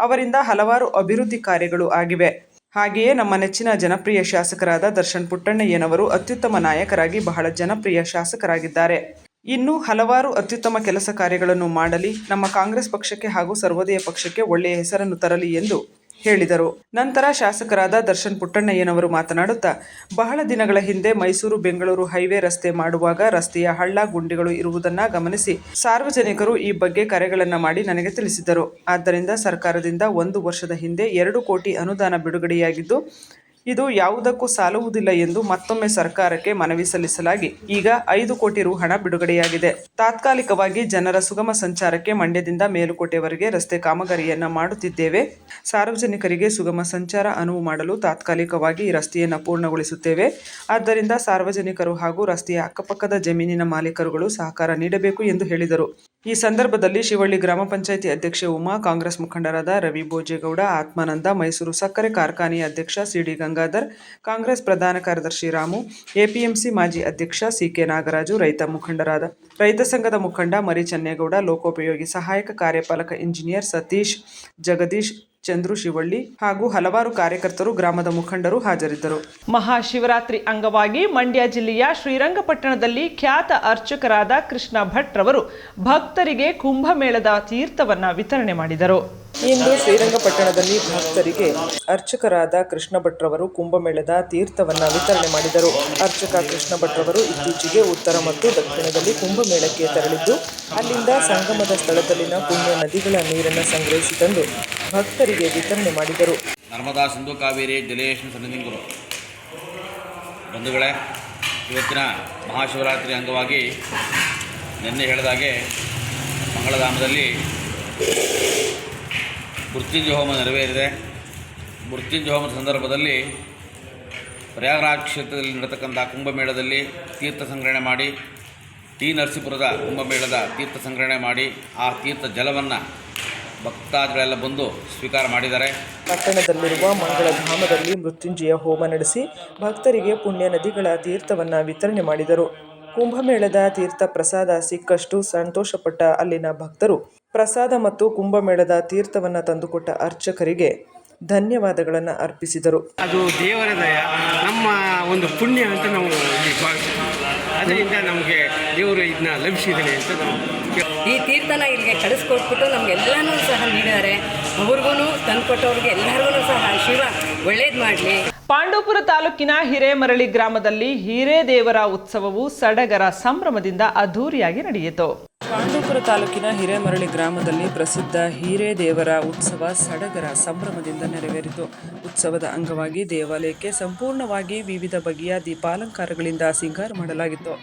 [SPEAKER 1] ಅವರಿಂದ ಹಲವಾರು ಅಭಿವೃದ್ಧಿ ಕಾರ್ಯಗಳು ಆಗಿವೆ. ಹಾಗೆಯೇ ನಮ್ಮ ನೆಚ್ಚಿನ ಜನಪ್ರಿಯ ಶಾಸಕರಾದ ದರ್ಶನ್ ಪುಟ್ಟಣ್ಣಯ್ಯನವರು ಅತ್ಯುತ್ತಮ ನಾಯಕರಾಗಿ ಬಹಳ ಜನಪ್ರಿಯ ಶಾಸಕರಾಗಿದ್ದಾರೆ. ಇನ್ನು ಹಲವಾರು ಅತ್ಯುತ್ತಮ ಕೆಲಸ ಕಾರ್ಯಗಳನ್ನು ಮಾಡಲಿ ನಮ್ಮ ಕಾಂಗ್ರೆಸ್ ಪಕ್ಷಕ್ಕೆ ಹಾಗೂ ಸರ್ವೋದಯ ಪಕ್ಷಕ್ಕೆ ಒಳ್ಳೆಯ ಹೆಸರನ್ನು ತರಲಿ ಎಂದು ಹೇಳಿದರು. ನಂತರ ಶಾಸಕರಾದ ದರ್ಶನ್ ಪುಟ್ಟಣ್ಣಯ್ಯನವರು ಮಾತನಾಡುತ್ತಾ, ಬಹಳ ದಿನಗಳ ಹಿಂದೆ ಮೈಸೂರು ಬೆಂಗಳೂರು ಹೈವೇ ರಸ್ತೆ ಮಾಡುವಾಗ ರಸ್ತೆಯ ಹಳ್ಳ ಗುಂಡಿಗಳು ಇರುವುದನ್ನ ಗಮನಿಸಿ ಸಾರ್ವಜನಿಕರು ಈ ಬಗ್ಗೆ ಕರೆಗಳನ್ನು ಮಾಡಿ ನನಗೆ ತಿಳಿಸಿದರು. ಆದ್ದರಿಂದ ಸರ್ಕಾರದಿಂದ ಒಂದು ವರ್ಷದ ಹಿಂದೆ ಎರಡು ಕೋಟಿ ಅನುದಾನ ಬಿಡುಗಡೆಯಾಗಿದ್ದು ಇದು ಯಾವುದಕ್ಕೂ ಸಾಲುವುದಿಲ್ಲ ಎಂದು ಮತ್ತೊಮ್ಮೆ ಸರ್ಕಾರಕ್ಕೆ ಮನವಿ ಸಲ್ಲಿಸಲಾಗಿ ಈಗ ಐದು ಕೋಟಿ ರು ಹಣ ಬಿಡುಗಡೆಯಾಗಿದೆ. ತಾತ್ಕಾಲಿಕವಾಗಿ ಜನರ ಸುಗಮ ಸಂಚಾರಕ್ಕೆ ಮಂಡ್ಯದಿಂದ ಮೇಲುಕೋಟೆವರೆಗೆ ರಸ್ತೆ ಕಾಮಗಾರಿಯನ್ನ ಮಾಡುತ್ತಿದ್ದೇವೆ. ಸಾರ್ವಜನಿಕರಿಗೆ ಸುಗಮ ಸಂಚಾರ ಅನುವು ಮಾಡಲು ತಾತ್ಕಾಲಿಕವಾಗಿ ಈ ರಸ್ತೆಯನ್ನು ಪೂರ್ಣಗೊಳಿಸುತ್ತೇವೆ. ಆದ್ದರಿಂದ ಸಾರ್ವಜನಿಕರು ಹಾಗೂ ರಸ್ತೆಯ ಅಕ್ಕಪಕ್ಕದ ಜಮೀನಿನ ಮಾಲೀಕರುಗಳು ಸಹಕಾರ ನೀಡಬೇಕು ಎಂದು ಹೇಳಿದರು. ಈ ಸಂದರ್ಭದಲ್ಲಿ ಶಿವಳ್ಳಿ ಗ್ರಾಮ ಪಂಚಾಯಿತಿ ಅಧ್ಯಕ್ಷೆ ಉಮಾ, ಕಾಂಗ್ರೆಸ್ ಮುಖಂಡರಾದ ರವಿ ಭೋಜೇಗೌಡ, ಆತ್ಮಾನಂದ, ಮೈಸೂರು ಸಕ್ಕರೆ ಕಾರ್ಖಾನೆಯ ಅಧ್ಯಕ್ಷ ಸಿಡಿ ಗಂಗಾಧರ್, ಕಾಂಗ್ರೆಸ್ ಪ್ರಧಾನ ಕಾರ್ಯದರ್ಶಿ ರಾಮು, ಎಪಿಎಂಸಿ ಮಾಜಿ ಅಧ್ಯಕ್ಷ ಸಿಕೆ ನಾಗರಾಜು, ರೈತ ಮುಖಂಡರಾದ ರೈತ ಸಂಘದ ಮುಖಂಡ ಮರಿ ಚನ್ನೇಗೌಡ, ಲೋಕೋಪಯೋಗಿ ಸಹಾಯಕ ಕಾರ್ಯಪಾಲಕ ಇಂಜಿನಿಯರ್ ಸತೀಶ್ ಜಗದೀಶ್ ಚಂದ್ರು ಶಿವಳ್ಳಿ ಹಾಗೂ ಹಲವಾರು ಕಾರ್ಯಕರ್ತರು ಗ್ರಾಮದ ಮುಖಂಡರು ಹಾಜರಿದ್ದರು. ಮಹಾಶಿವರಾತ್ರಿ ಅಂಗವಾಗಿ ಮಂಡ್ಯ ಜಿಲ್ಲೆಯ ಶ್ರೀರಂಗಪಟ್ಟಣದಲ್ಲಿ ಖ್ಯಾತ ಅರ್ಚಕರಾದ ಕೃಷ್ಣ ಭಟ್ ರವರು ಭಕ್ತರಿಗೆ ಕುಂಭಮೇಳದ ತೀರ್ಥವನ್ನ ವಿತರಣೆ ಮಾಡಿದರು. ಇಂದು ಶ್ರೀರಂಗಪಟ್ಟಣದಲ್ಲಿ ಭಕ್ತರಿಗೆ ಅರ್ಚಕರಾದ ಕೃಷ್ಣ ಭಟ್ರವರು ಕುಂಭಮೇಳದ ತೀರ್ಥವನ್ನ ವಿತರಣೆ ಮಾಡಿದರು. ಅರ್ಚಕ ಕೃಷ್ಣ ಭಟ್ರವರು ಇತ್ತೀಚೆಗೆ ಉತ್ತರ ಮತ್ತು ದಕ್ಷಿಣದಲ್ಲಿ ಕುಂಭಮೇಳಕ್ಕೆ ತೆರಳಿದ್ದು ಅಲ್ಲಿಂದ ಸಂಗಮದ ಸ್ಥಳದಲ್ಲಿನ ಪುಣ್ಯ ನದಿಗಳ ನೀರನ್ನು ಸಂಗ್ರಹಿಸಿ ತಂದು ಭಕ್ತರಿಗೆ ವಿತರಣೆ ಮಾಡಿದರು.
[SPEAKER 8] ನರ್ಮದಾ ಸಿಂಧು ಕಾವೇರಿ ಜಲೇಶನ್ ಸನ್ನಿಧಿಗುರು ಬಂಧುಗಳೇ, ಇವತ್ತಿನ ಮಹಾಶಿವರಾತ್ರಿ ಅಂಗವಾಗಿ ನಿನ್ನೆ ಹೇಳಿದಾಗೆ ಮಂಗಳಧಾಮದಲ್ಲಿ ಮೃತ್ಯುಂಜಯ ಹೋಮ ನೆರವೇರಿದೆ. ಮೃತ್ಯುಂಜಯ ಹೋಮದ ಸಂದರ್ಭದಲ್ಲಿ ಪ್ರಯಾಗರಾಜ್ ಕ್ಷೇತ್ರದಲ್ಲಿ ನಡೆತಕ್ಕಂಥ ಕುಂಭಮೇಳದಲ್ಲಿ ತೀರ್ಥ ಸಂಗ್ರಹಣೆ ಮಾಡಿ, ಟಿ ನರಸೀಪುರದ ಕುಂಭಮೇಳದ ತೀರ್ಥ ಸಂಗ್ರಹಣೆ ಮಾಡಿ, ಆ ತೀರ್ಥ ಜಲವನ್ನು ಭಕ್ತಾದಿಗಳೆಲ್ಲ ಬಂದು ಸ್ವೀಕಾರ ಮಾಡಿದ್ದಾರೆ.
[SPEAKER 1] ಪಟ್ಟಣದಲ್ಲಿರುವ ಮಂಗಳಧಾಮದಲ್ಲಿ ಮೃತ್ಯುಂಜಯ ಹೋಮ ನಡೆಸಿ ಭಕ್ತರಿಗೆ ಪುಣ್ಯ ನದಿಗಳ ತೀರ್ಥವನ್ನು ವಿತರಣೆ ಮಾಡಿದರು. ಕುಂಭಮೇಳದ ತೀರ್ಥ ಪ್ರಸಾದ ಸಿಕ್ಕಷ್ಟು ಸಂತೋಷಪಟ್ಟ ಅಲ್ಲಿನ ಭಕ್ತರು ಪ್ರಸಾದ ಮತ್ತು ಕುಂಭಮೇಳದ ತೀರ್ಥವನ್ನು ತಂದುಕೊಟ್ಟ ಅರ್ಚಕರಿಗೆ ಧನ್ಯವಾದಗಳನ್ನು ಅರ್ಪಿಸಿದರು.
[SPEAKER 5] ಅದು ದೇವರ ದಯ ನಮ್ಮ ಒಂದು ಪುಣ್ಯ ಅಂತ ನಾವು ಭಾವಿಸ್ತೀವಿ. ಅದರಿಂದ ನಮಗೆ ದೇವರು ಇದನ್ನ ಲಭಿಸಿದ್ದಾನೆ ಅಂತ ನಾವು
[SPEAKER 9] ಈ ತೀರ್ಥನ ಇಲ್ಲಿಗೆ ಕಳಿಸ್ಕೊಟ್ಬಿಟ್ಟು ನಮಗೆಲ್ಲನೂ ಸಹ ನೀಡಿದ್ದಾರೆ. ಅವ್ರಿಗೂ ತಂದುಕೊಟ್ಟವ್ರಿಗೆ ಎಲ್ಲರಿಗೂ ಸಹ ಶಿವ ಒಳ್ಳೇದು ಮಾಡಲಿ.
[SPEAKER 1] ಪಾಂಡವಪುರ ತಾಲೂಕಿನ ಹಿರೇಮರಳಿ ಗ್ರಾಮದಲ್ಲಿ ಹಿರೇದೇವರ ಉತ್ಸವವು ಸಡಗರ ಸಂಭ್ರಮದಿಂದ ಅದ್ಧೂರಿಯಾಗಿ ನಡೆಯಿತು. ಪಾಂಡವಪುರ ತಾಲೂಕಿನ ಹಿರೇಮರಳಿ ಗ್ರಾಮದಲ್ಲಿ ಪ್ರಸಿದ್ಧ ಹಿರೇದೇವರ ಉತ್ಸವ ಸಡಗರ ಸಂಭ್ರಮದಿಂದ ನೆರವೇರಿತು. ಉತ್ಸವದ ಅಂಗವಾಗಿ ದೇವಾಲಯಕ್ಕೆ ಸಂಪೂರ್ಣವಾಗಿ ವಿವಿಧ ಬಗೆಯ ದೀಪಾಲಂಕಾರಗಳಿಂದ ಸಿಂಗಾರ ಮಾಡಲಾಗಿತ್ತು.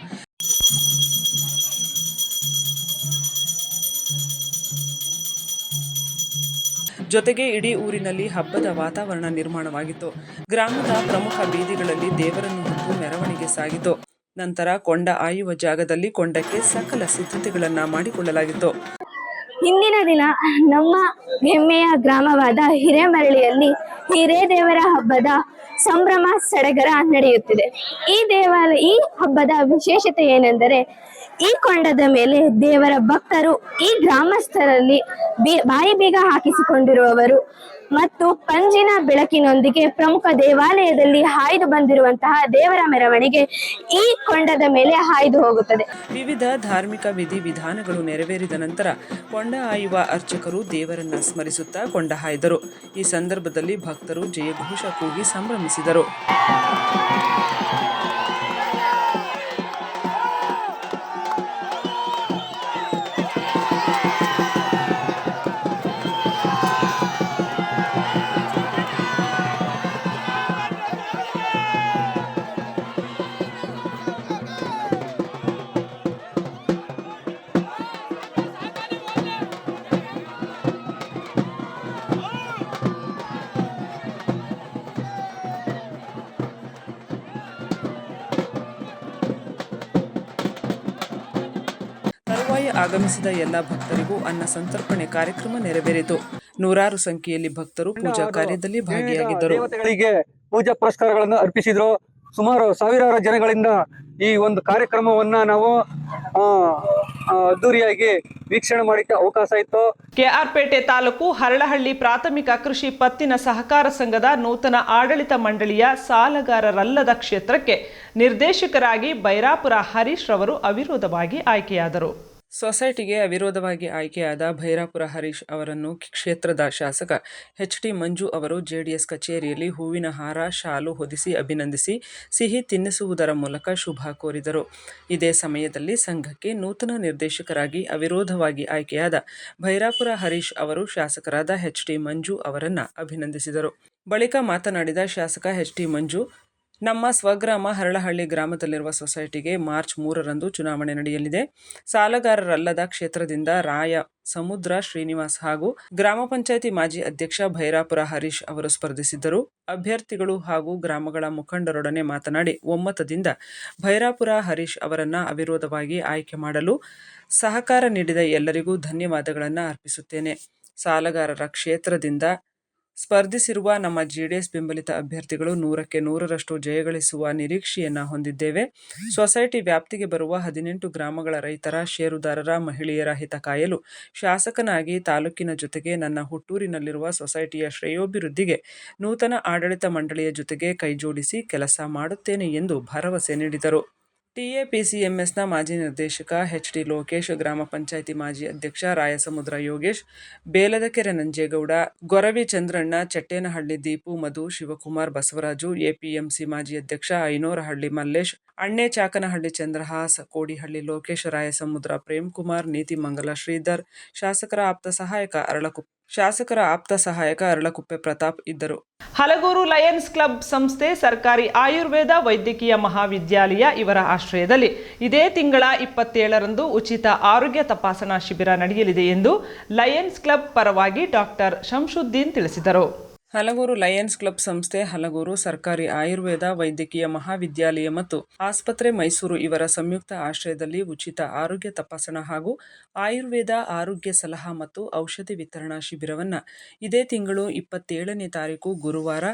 [SPEAKER 1] ಜೊತೆಗೆ ಇಡೀ ಊರಿನಲ್ಲಿ ಹಬ್ಬದ ವಾತಾವರಣ ನಿರ್ಮಾಣವಾಗಿತ್ತು. ಗ್ರಾಮದ ಪ್ರಮುಖ ಬೀದಿಗಳಲ್ಲಿ ದೇವರನ್ನು ಹೊತ್ತು ಮೆರವಣಿಗೆ ಸಾಗಿತು. ನಂತರ ಕೊಂಡ ಆಯುವ ಜಾಗದಲ್ಲಿ ಕೊಂಡಕ್ಕೆ ಸಕಲ ಸಿದ್ಧತೆಗಳನ್ನ ಮಾಡಿಕೊಳ್ಳಲಾಗಿತ್ತು.
[SPEAKER 10] ಇಂದಿನ ದಿನ ನಮ್ಮ ಹೆಮ್ಮೆಯ ಗ್ರಾಮವಾದ ಹಿರೇಮರಳಿಯಲ್ಲಿ ಹಿರೇದೇವರ ಹಬ್ಬದ ಸಂಭ್ರಮ ಸಡಗರ ನಡೆಯುತ್ತಿದೆ. ಈ ದೇವಾಲಯ ಈ ಹಬ್ಬದ ವಿಶೇಷತೆ ಏನೆಂದರೆ ಈ ಕೊಂಡದ ಮೇಲೆ ದೇವರ ಭಕ್ತರು ಈ ಗ್ರಾಮಸ್ಥರಲ್ಲಿ ಬಿ- ಬಾಯಿ ಬೀಗ ಹಾಕಿಸಿಕೊಂಡಿರುವವರು ಮತ್ತು ಪಂಜಿನ ಬೆಳಕಿನೊಂದಿಗೆ ಪ್ರಮುಖ ದೇವಾಲಯದಲ್ಲಿ ಹಾಯ್ದು ಬಂದಿರುವಂತಹ ದೇವರ ಮೆರವಣಿಗೆ ಈ ಕೊಂಡದ ಮೇಲೆ ಹಾಯ್ದು ಹೋಗುತ್ತದೆ.
[SPEAKER 1] ವಿವಿಧ ಧಾರ್ಮಿಕ ವಿಧಿ ವಿಧಾನಗಳು ನೆರವೇರಿದ ನಂತರ ಕೊಂಡ ಆಯುವ ಅರ್ಚಕರು ದೇವರನ್ನ ಸ್ಮರಿಸುತ್ತಾ ಕೊಂಡ ಹಾಯ್ದರು. ಈ ಸಂದರ್ಭದಲ್ಲಿ ಭಕ್ತರು ಜಯಘೋಷ ಕೂಗಿ ಸಂಭ್ರಮಿಸಿದರು. ಆಗಮಿಸಿದ ಎಲ್ಲ ಭಕ್ತರಿಗೂ ಅನ್ನ ಸಂತರ್ಪಣೆ ಕಾರ್ಯಕ್ರಮ ನೆರವೇರಿತು. ನೂರಾರು ಸಂಖ್ಯೆಯಲ್ಲಿ ಭಕ್ತರು ಪೂಜಾ ಕಾರ್ಯದಲ್ಲಿ ಭಾಗಿಯಾಗಿದ್ದರು.
[SPEAKER 11] ಪೂಜಾ ಪುರಸ್ಕಾರಗಳನ್ನು ಅರ್ಪಿಸಿದ್ರು. ಸುಮಾರು ಸಾವಿರಾರು ಜನಗಳಿಂದ ಈ ಒಂದು ಕಾರ್ಯಕ್ರಮವನ್ನ ನಾವು ಅದ್ದೂರಿಯಾಗಿ ವೀಕ್ಷಣೆ ಮಾಡಿಕೆ ಅವಕಾಶ ಇತ್ತು.
[SPEAKER 1] ಕೆಆರ್ಪೇಟೆ ತಾಲೂಕು ಹರಳಹಳ್ಳಿ ಪ್ರಾಥಮಿಕ ಕೃಷಿ ಪತ್ತಿನ ಸಹಕಾರ ಸಂಘದ ನೂತನ ಆಡಳಿತ ಮಂಡಳಿಯ ಸಾಲಗಾರರಲ್ಲದ ಕ್ಷೇತ್ರಕ್ಕೆ ನಿರ್ದೇಶಕರಾಗಿ ಬೈರಾಪುರ ಹರೀಶ್ ರವರು ಅವಿರೋಧವಾಗಿ ಆಯ್ಕೆಯಾದರು. ಸೊಸೈಟಿಗೆ ಅವಿರೋಧವಾಗಿ ಆಯ್ಕೆಯಾದ ಭೈರಾಪುರ ಹರೀಶ್ ಅವರನ್ನು ಕ್ಷೇತ್ರದ ಶಾಸಕ ಎಚ್ ಟಿ ಮಂಜು ಅವರು ಜೆಡಿಎಸ್ ಕಚೇರಿಯಲ್ಲಿ ಹೂವಿನ ಹಾರ, ಶಾಲು ಹೊದಿಸಿ ಅಭಿನಂದಿಸಿ ಸಿಹಿ ತಿನ್ನಿಸುವುದರ ಮೂಲಕ ಶುಭ ಕೋರಿದರು. ಇದೇ ಸಮಯದಲ್ಲಿ ಸಂಘಕ್ಕೆ ನೂತನ ನಿರ್ದೇಶಕರಾಗಿ ಅವಿರೋಧವಾಗಿ ಆಯ್ಕೆಯಾದ ಭೈರಾಪುರ ಹರೀಶ್ ಅವರು ಶಾಸಕರಾದ ಎಚ್ ಟಿ ಮಂಜು ಅವರನ್ನು ಅಭಿನಂದಿಸಿದರು. ಬಳಿಕ ಮಾತನಾಡಿದ ಶಾಸಕ ಎಚ್ ಟಿ ಮಂಜು ನಮ್ಮ ಸ್ವಗ್ರಾಮ ಹರಳಹಳ್ಳಿ ಗ್ರಾಮದಲ್ಲಿರುವ ಸೊಸೈಟಿಗೆ ಮಾರ್ಚ್ ಮೂರರಂದು ಚುನಾವಣೆ ನಡೆಯಲಿದೆ. ಸಾಲಗಾರರಲ್ಲದ ಕ್ಷೇತ್ರದಿಂದ ರಾಯ, ಸಮುದ್ರ ಶ್ರೀನಿವಾಸ್ ಹಾಗೂ ಗ್ರಾಮ ಪಂಚಾಯಿತಿ ಮಾಜಿ ಅಧ್ಯಕ್ಷ ಭೈರಾಪುರ ಹರೀಶ್ ಅವರು ಸ್ಪರ್ಧಿಸಿದ್ದರು. ಅಭ್ಯರ್ಥಿಗಳು ಹಾಗೂ ಗ್ರಾಮಗಳ ಮುಖಂಡರೊಡನೆ ಮಾತನಾಡಿ, ಒಮ್ಮತದಿಂದ ಭೈರಾಪುರ ಹರೀಶ್ ಅವರನ್ನ ಅವಿರೋಧವಾಗಿ ಆಯ್ಕೆ ಮಾಡಲು ಸಹಕಾರ ನೀಡಿದ ಎಲ್ಲರಿಗೂ ಧನ್ಯವಾದಗಳನ್ನು ಅರ್ಪಿಸುತ್ತೇನೆ. ಸಾಲಗಾರರ ಕ್ಷೇತ್ರದಿಂದ ಸ್ಪರ್ಧಿಸಿರುವ ನಮ್ಮ ಜೆಡಿಎಸ್ ಬೆಂಬಲಿತ ಅಭ್ಯರ್ಥಿಗಳು ನೂರಕ್ಕೆ ನೂರರಷ್ಟು ಜಯಗಳಿಸುವ ನಿರೀಕ್ಷೆಯನ್ನು ಹೊಂದಿದ್ದೇವೆ. ಸೊಸೈಟಿ ವ್ಯಾಪ್ತಿಗೆ ಬರುವ ಹದಿನೆಂಟು ಗ್ರಾಮಗಳ ರೈತರ, ಷೇರುದಾರರ, ಮಹಿಳೆಯರ ಹಿತ ಕಾಯಲು ಶಾಸಕನಾಗಿ ತಾಲೂಕಿನ ಜೊತೆಗೆ ನನ್ನ ಹುಟ್ಟೂರಿನಲ್ಲಿರುವ ಸೊಸೈಟಿಯ ಶ್ರೇಯೋಭಿವೃದ್ಧಿಗೆ ನೂತನ ಆಡಳಿತ ಮಂಡಳಿಯ ಜೊತೆಗೆ ಕೈಜೋಡಿಸಿ ಕೆಲಸ ಮಾಡುತ್ತೇನೆ ಎಂದು ಭರವಸೆ ನೀಡಿದರು. ಟಿಎಪಿಸಿಎಂಎಸ್ನ ಮಾಜಿ ನಿರ್ದೇಶಕ ಎಚ್ ಡಿ ಲೋಕೇಶ್, ಗ್ರಾಮ ಪಂಚಾಯಿತಿ ಮಾಜಿ ಅಧ್ಯಕ್ಷ ರಾಯಸಮುದ್ರ ಯೋಗೇಶ್ ಬೇಲದಕೆರೆ ನಂಜೇಗೌಡ, ಗೊರವಿ ಚಂದ್ರಣ್ಣ, ಚಟ್ಟೇನಹಳ್ಳಿ ದೀಪು, ಮಧು ಶಿವಕುಮಾರ್, ಬಸವರಾಜು, ಎಪಿಎಂಸಿ ಮಾಜಿ ಅಧ್ಯಕ್ಷ ಐನೋರಹಳ್ಳಿ ಮಲ್ಲೇಶ್, ಅಣ್ಣೆ ಚಾಕನಹಳ್ಳಿ ಚಂದ್ರಹಾಸ್, ಕೋಡಿಹಳ್ಳಿ ಲೋಕೇಶ್, ರಾಯಸಮುದ್ರ ಪ್ರೇಮ್ಕುಮಾರ್ ನೀತಿಮಂಗಲ ಶ್ರೀಧರ್, ಶಾಸಕರ ಆಪ್ತ ಸಹಾಯಕ ಅರಳಕುಪ್ಪೆ. ಶಾಸಕರ ಆಪ್ತ ಸಹಾಯಕ ಅರಳಕುಪ್ಪೆ ಪ್ರತಾಪ್ ಇದ್ದರು. ಹಲಗೂರು ಲಯನ್ಸ್ ಕ್ಲಬ್ ಸಂಸ್ಥೆ ಸರ್ಕಾರಿ ಆಯುರ್ವೇದ ವೈದ್ಯಕೀಯ ಮಹಾವಿದ್ಯಾಲಯ ಇವರ ಆಶ್ರಯದಲ್ಲಿ ಇದೇ ತಿಂಗಳ ಇಪ್ಪತ್ತೇಳರಂದು ಉಚಿತ ಆರೋಗ್ಯ ತಪಾಸಣಾ ಶಿಬಿರ ನಡೆಯಲಿದೆ ಎಂದು ಲಯನ್ಸ್ ಕ್ಲಬ್ ಪರವಾಗಿ ಡಾಕ್ಟರ್ ಶಂಶುದ್ದೀನ್ ತಿಳಿಸಿದರು. ಹಲಗೂರು ಲಯನ್ಸ್ ಕ್ಲಬ್ ಸಂಸ್ಥೆ, ಹಲಗೂರು ಸರ್ಕಾರಿ ಆಯುರ್ವೇದ ವೈದ್ಯಕೀಯ ಮಹಾವಿದ್ಯಾಲಯ ಮತ್ತು ಆಸ್ಪತ್ರೆ ಮೈಸೂರು ಇವರ ಸಂಯುಕ್ತ ಆಶ್ರಯದಲ್ಲಿ ಉಚಿತ ಆರೋಗ್ಯ ತಪಾಸಣಾ ಹಾಗೂ ಆಯುರ್ವೇದ ಆರೋಗ್ಯ ಸಲಹಾ ಮತ್ತು ಔಷಧಿ ವಿತರಣಾ ಶಿಬಿರವನ್ನು ಇದೇ ತಿಂಗಳು ಇಪ್ಪತ್ತೇಳನೇ ತಾರೀಕು ಗುರುವಾರ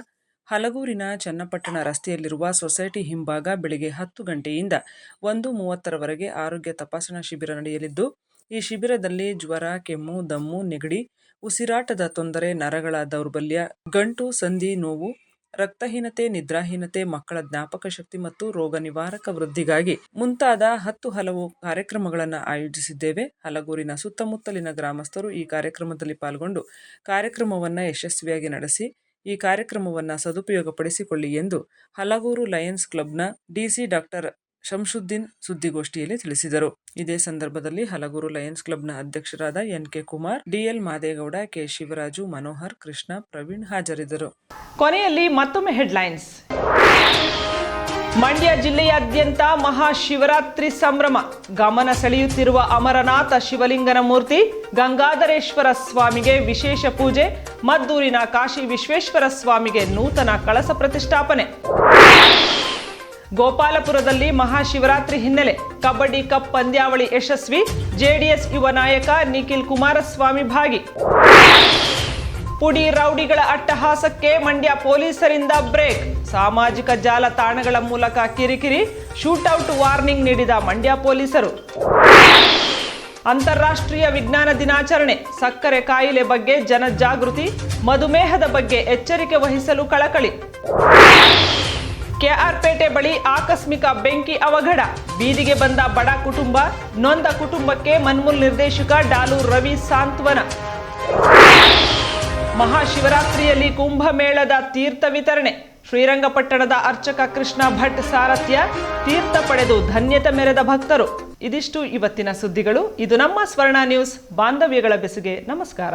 [SPEAKER 1] ಹಲಗೂರಿನ ಚನ್ನಪಟ್ಟಣ ರಸ್ತೆಯಲ್ಲಿರುವ ಸೊಸೈಟಿ ಹಿಂಭಾಗ ಬೆಳಗ್ಗೆ ಹತ್ತು ಗಂಟೆಯಿಂದ ಒಂದು ಮೂವತ್ತರವರೆಗೆ ಆರೋಗ್ಯ ತಪಾಸಣಾ ಶಿಬಿರ ನಡೆಯಲಿದ್ದು, ಈ ಶಿಬಿರದಲ್ಲಿ ಜ್ವರ, ಕೆಮ್ಮು, ದಮ್ಮು, ನೆಗಡಿ ಉಸಿರಾಟದ ತೊಂದರೆ, ನರಗಳ ದೌರ್ಬಲ್ಯ, ಗಂಟು, ಸಂಧಿ, ನೋವು, ರಕ್ತಹೀನತೆ, ನಿದ್ರಾಹೀನತೆ, ಮಕ್ಕಳ ಜ್ಞಾಪಕ ಶಕ್ತಿ ಮತ್ತು ರೋಗ ನಿವಾರಕ ವೃದ್ಧಿಗಾಗಿ ಮುಂತಾದ ಹತ್ತು ಹಲವು ಕಾರ್ಯಕ್ರಮಗಳನ್ನು ಆಯೋಜಿಸಿದ್ದೇವೆ. ಹಲಗೂರಿನ ಸುತ್ತಮುತ್ತಲಿನ ಗ್ರಾಮಸ್ಥರು ಈ ಕಾರ್ಯಕ್ರಮದಲ್ಲಿ ಪಾಲ್ಗೊಂಡು ಕಾರ್ಯಕ್ರಮವನ್ನು ಯಶಸ್ವಿಯಾಗಿ ನಡೆಸಿ, ಈ ಕಾರ್ಯಕ್ರಮವನ್ನು ಸದುಪಯೋಗಪಡಿಸಿಕೊಳ್ಳಿ ಎಂದು ಹಲಗೂರು ಲಯನ್ಸ್ ಕ್ಲಬ್ನ ಡಿಸಿ ಡಾಕ್ಟರ್ ಶಂಶುದ್ದೀನ್ ಸುದ್ದಿಗೋಷ್ಠಿಯಲ್ಲಿ ತಿಳಿಸಿದರು. ಇದೇ ಸಂದರ್ಭದಲ್ಲಿ ಹಲಗೂರು ಲಯನ್ಸ್ ಕ್ಲಬ್ನ ಅಧ್ಯಕ್ಷರಾದ N K Kumar DL Madegowda, K Shivaraju, Manohar, Krishna, Praveen ಹಾಜರಿದ್ದರು. ಕೊನೆಯಲ್ಲಿ ಮತ್ತೊಮ್ಮೆ ಹೆಡ್ಲೈನ್ಸ್. ಮಂಡ್ಯ ಜಿಲ್ಲೆಯಾದ್ಯಂತ ಮಹಾಶಿವರಾತ್ರಿ ಸಂಭ್ರಮ. ಗಮನ ಸೆಳೆಯುತ್ತಿರುವ ಅಮರನಾಥ ಶಿವಲಿಂಗನ ಮೂರ್ತಿ, ಗಂಗಾಧರೇಶ್ವರ ಸ್ವಾಮಿಗೆ ವಿಶೇಷ ಪೂಜೆ, ಮದ್ದೂರಿನ ಕಾಶಿ ವಿಶ್ವೇಶ್ವರ ಸ್ವಾಮಿಗೆ ನೂತನ ಕಳಸ ಪ್ರತಿಷ್ಠಾಪನೆ. ಗೋಪಾಲಪುರದಲ್ಲಿ ಮಹಾಶಿವರಾತ್ರಿ ಹಿನ್ನೆಲೆ ಕಬಡ್ಡಿ ಕಪ್ ಪಂದ್ಯಾವಳಿ ಯಶಸ್ವಿ, ಜೆಡಿಎಸ್ ಯುವ ನಾಯಕ ನಿಖಿಲ್ ಕುಮಾರಸ್ವಾಮಿ ಭಾಗಿ. ಪುಡಿ ರೌಡಿಗಳ ಅಟ್ಟಹಾಸಕ್ಕೆ ಮಂಡ್ಯ ಪೊಲೀಸರಿಂದ ಬ್ರೇಕ್. ಸಾಮಾಜಿಕ ಜಾಲತಾಣಗಳ ಮೂಲಕ ಕಿರಿಕಿರಿ, ಶೂಟೌಟ್ ವಾರ್ನಿಂಗ್ ನೀಡಿದ ಮಂಡ್ಯ ಪೊಲೀಸರು. ಅಂತಾರಾಷ್ಟ್ರೀಯ ವಿಜ್ಞಾನ ದಿನಾಚರಣೆ, ಸಕ್ಕರೆ ಕಾಯಿಲೆ ಬಗ್ಗೆ ಜನಜಾಗೃತಿ, ಮಧುಮೇಹದ ಬಗ್ಗೆ ಎಚ್ಚರಿಕೆ ವಹಿಸಲು ಕಳಕಳಿ. ಕೆಆರ್ಪೇಟೆ ಬಳಿ ಆಕಸ್ಮಿಕ ಬೆಂಕಿ ಅವಘಡ. ಬೀದಿಗೆ ಬಂದ ಬಡ ಕುಟುಂಬ, ನೊಂದ ಕುಟುಂಬಕ್ಕೆ ಮನ್ಮೂಲ್ ನಿರ್ದೇಶಕ ಡಾಲು ರವಿ ಸಾಂತ್ವನ. ಮಹಾಶಿವರಾತ್ರಿಯಲ್ಲಿ ಕುಂಭಮೇಳದ ತೀರ್ಥ ವಿತರಣೆ. ಶ್ರೀರಂಗಪಟ್ಟಣದ ಅರ್ಚಕ ಕೃಷ್ಣ ಭಟ್ ಸಾರಥ್ಯ, ತೀರ್ಥ ಪಡೆದು ಧನ್ಯತೆ ಮೆರೆದ ಭಕ್ತರು. ಇದಿಷ್ಟು ಇವತ್ತಿನ ಸುದ್ದಿಗಳು. ಇದು ನಮ್ಮ ಸ್ವರ್ಣ ನ್ಯೂಸ್. ಬಾಂಧವ್ಯಗಳ ಬೆಸುಗೆ ನಮಸ್ಕಾರ.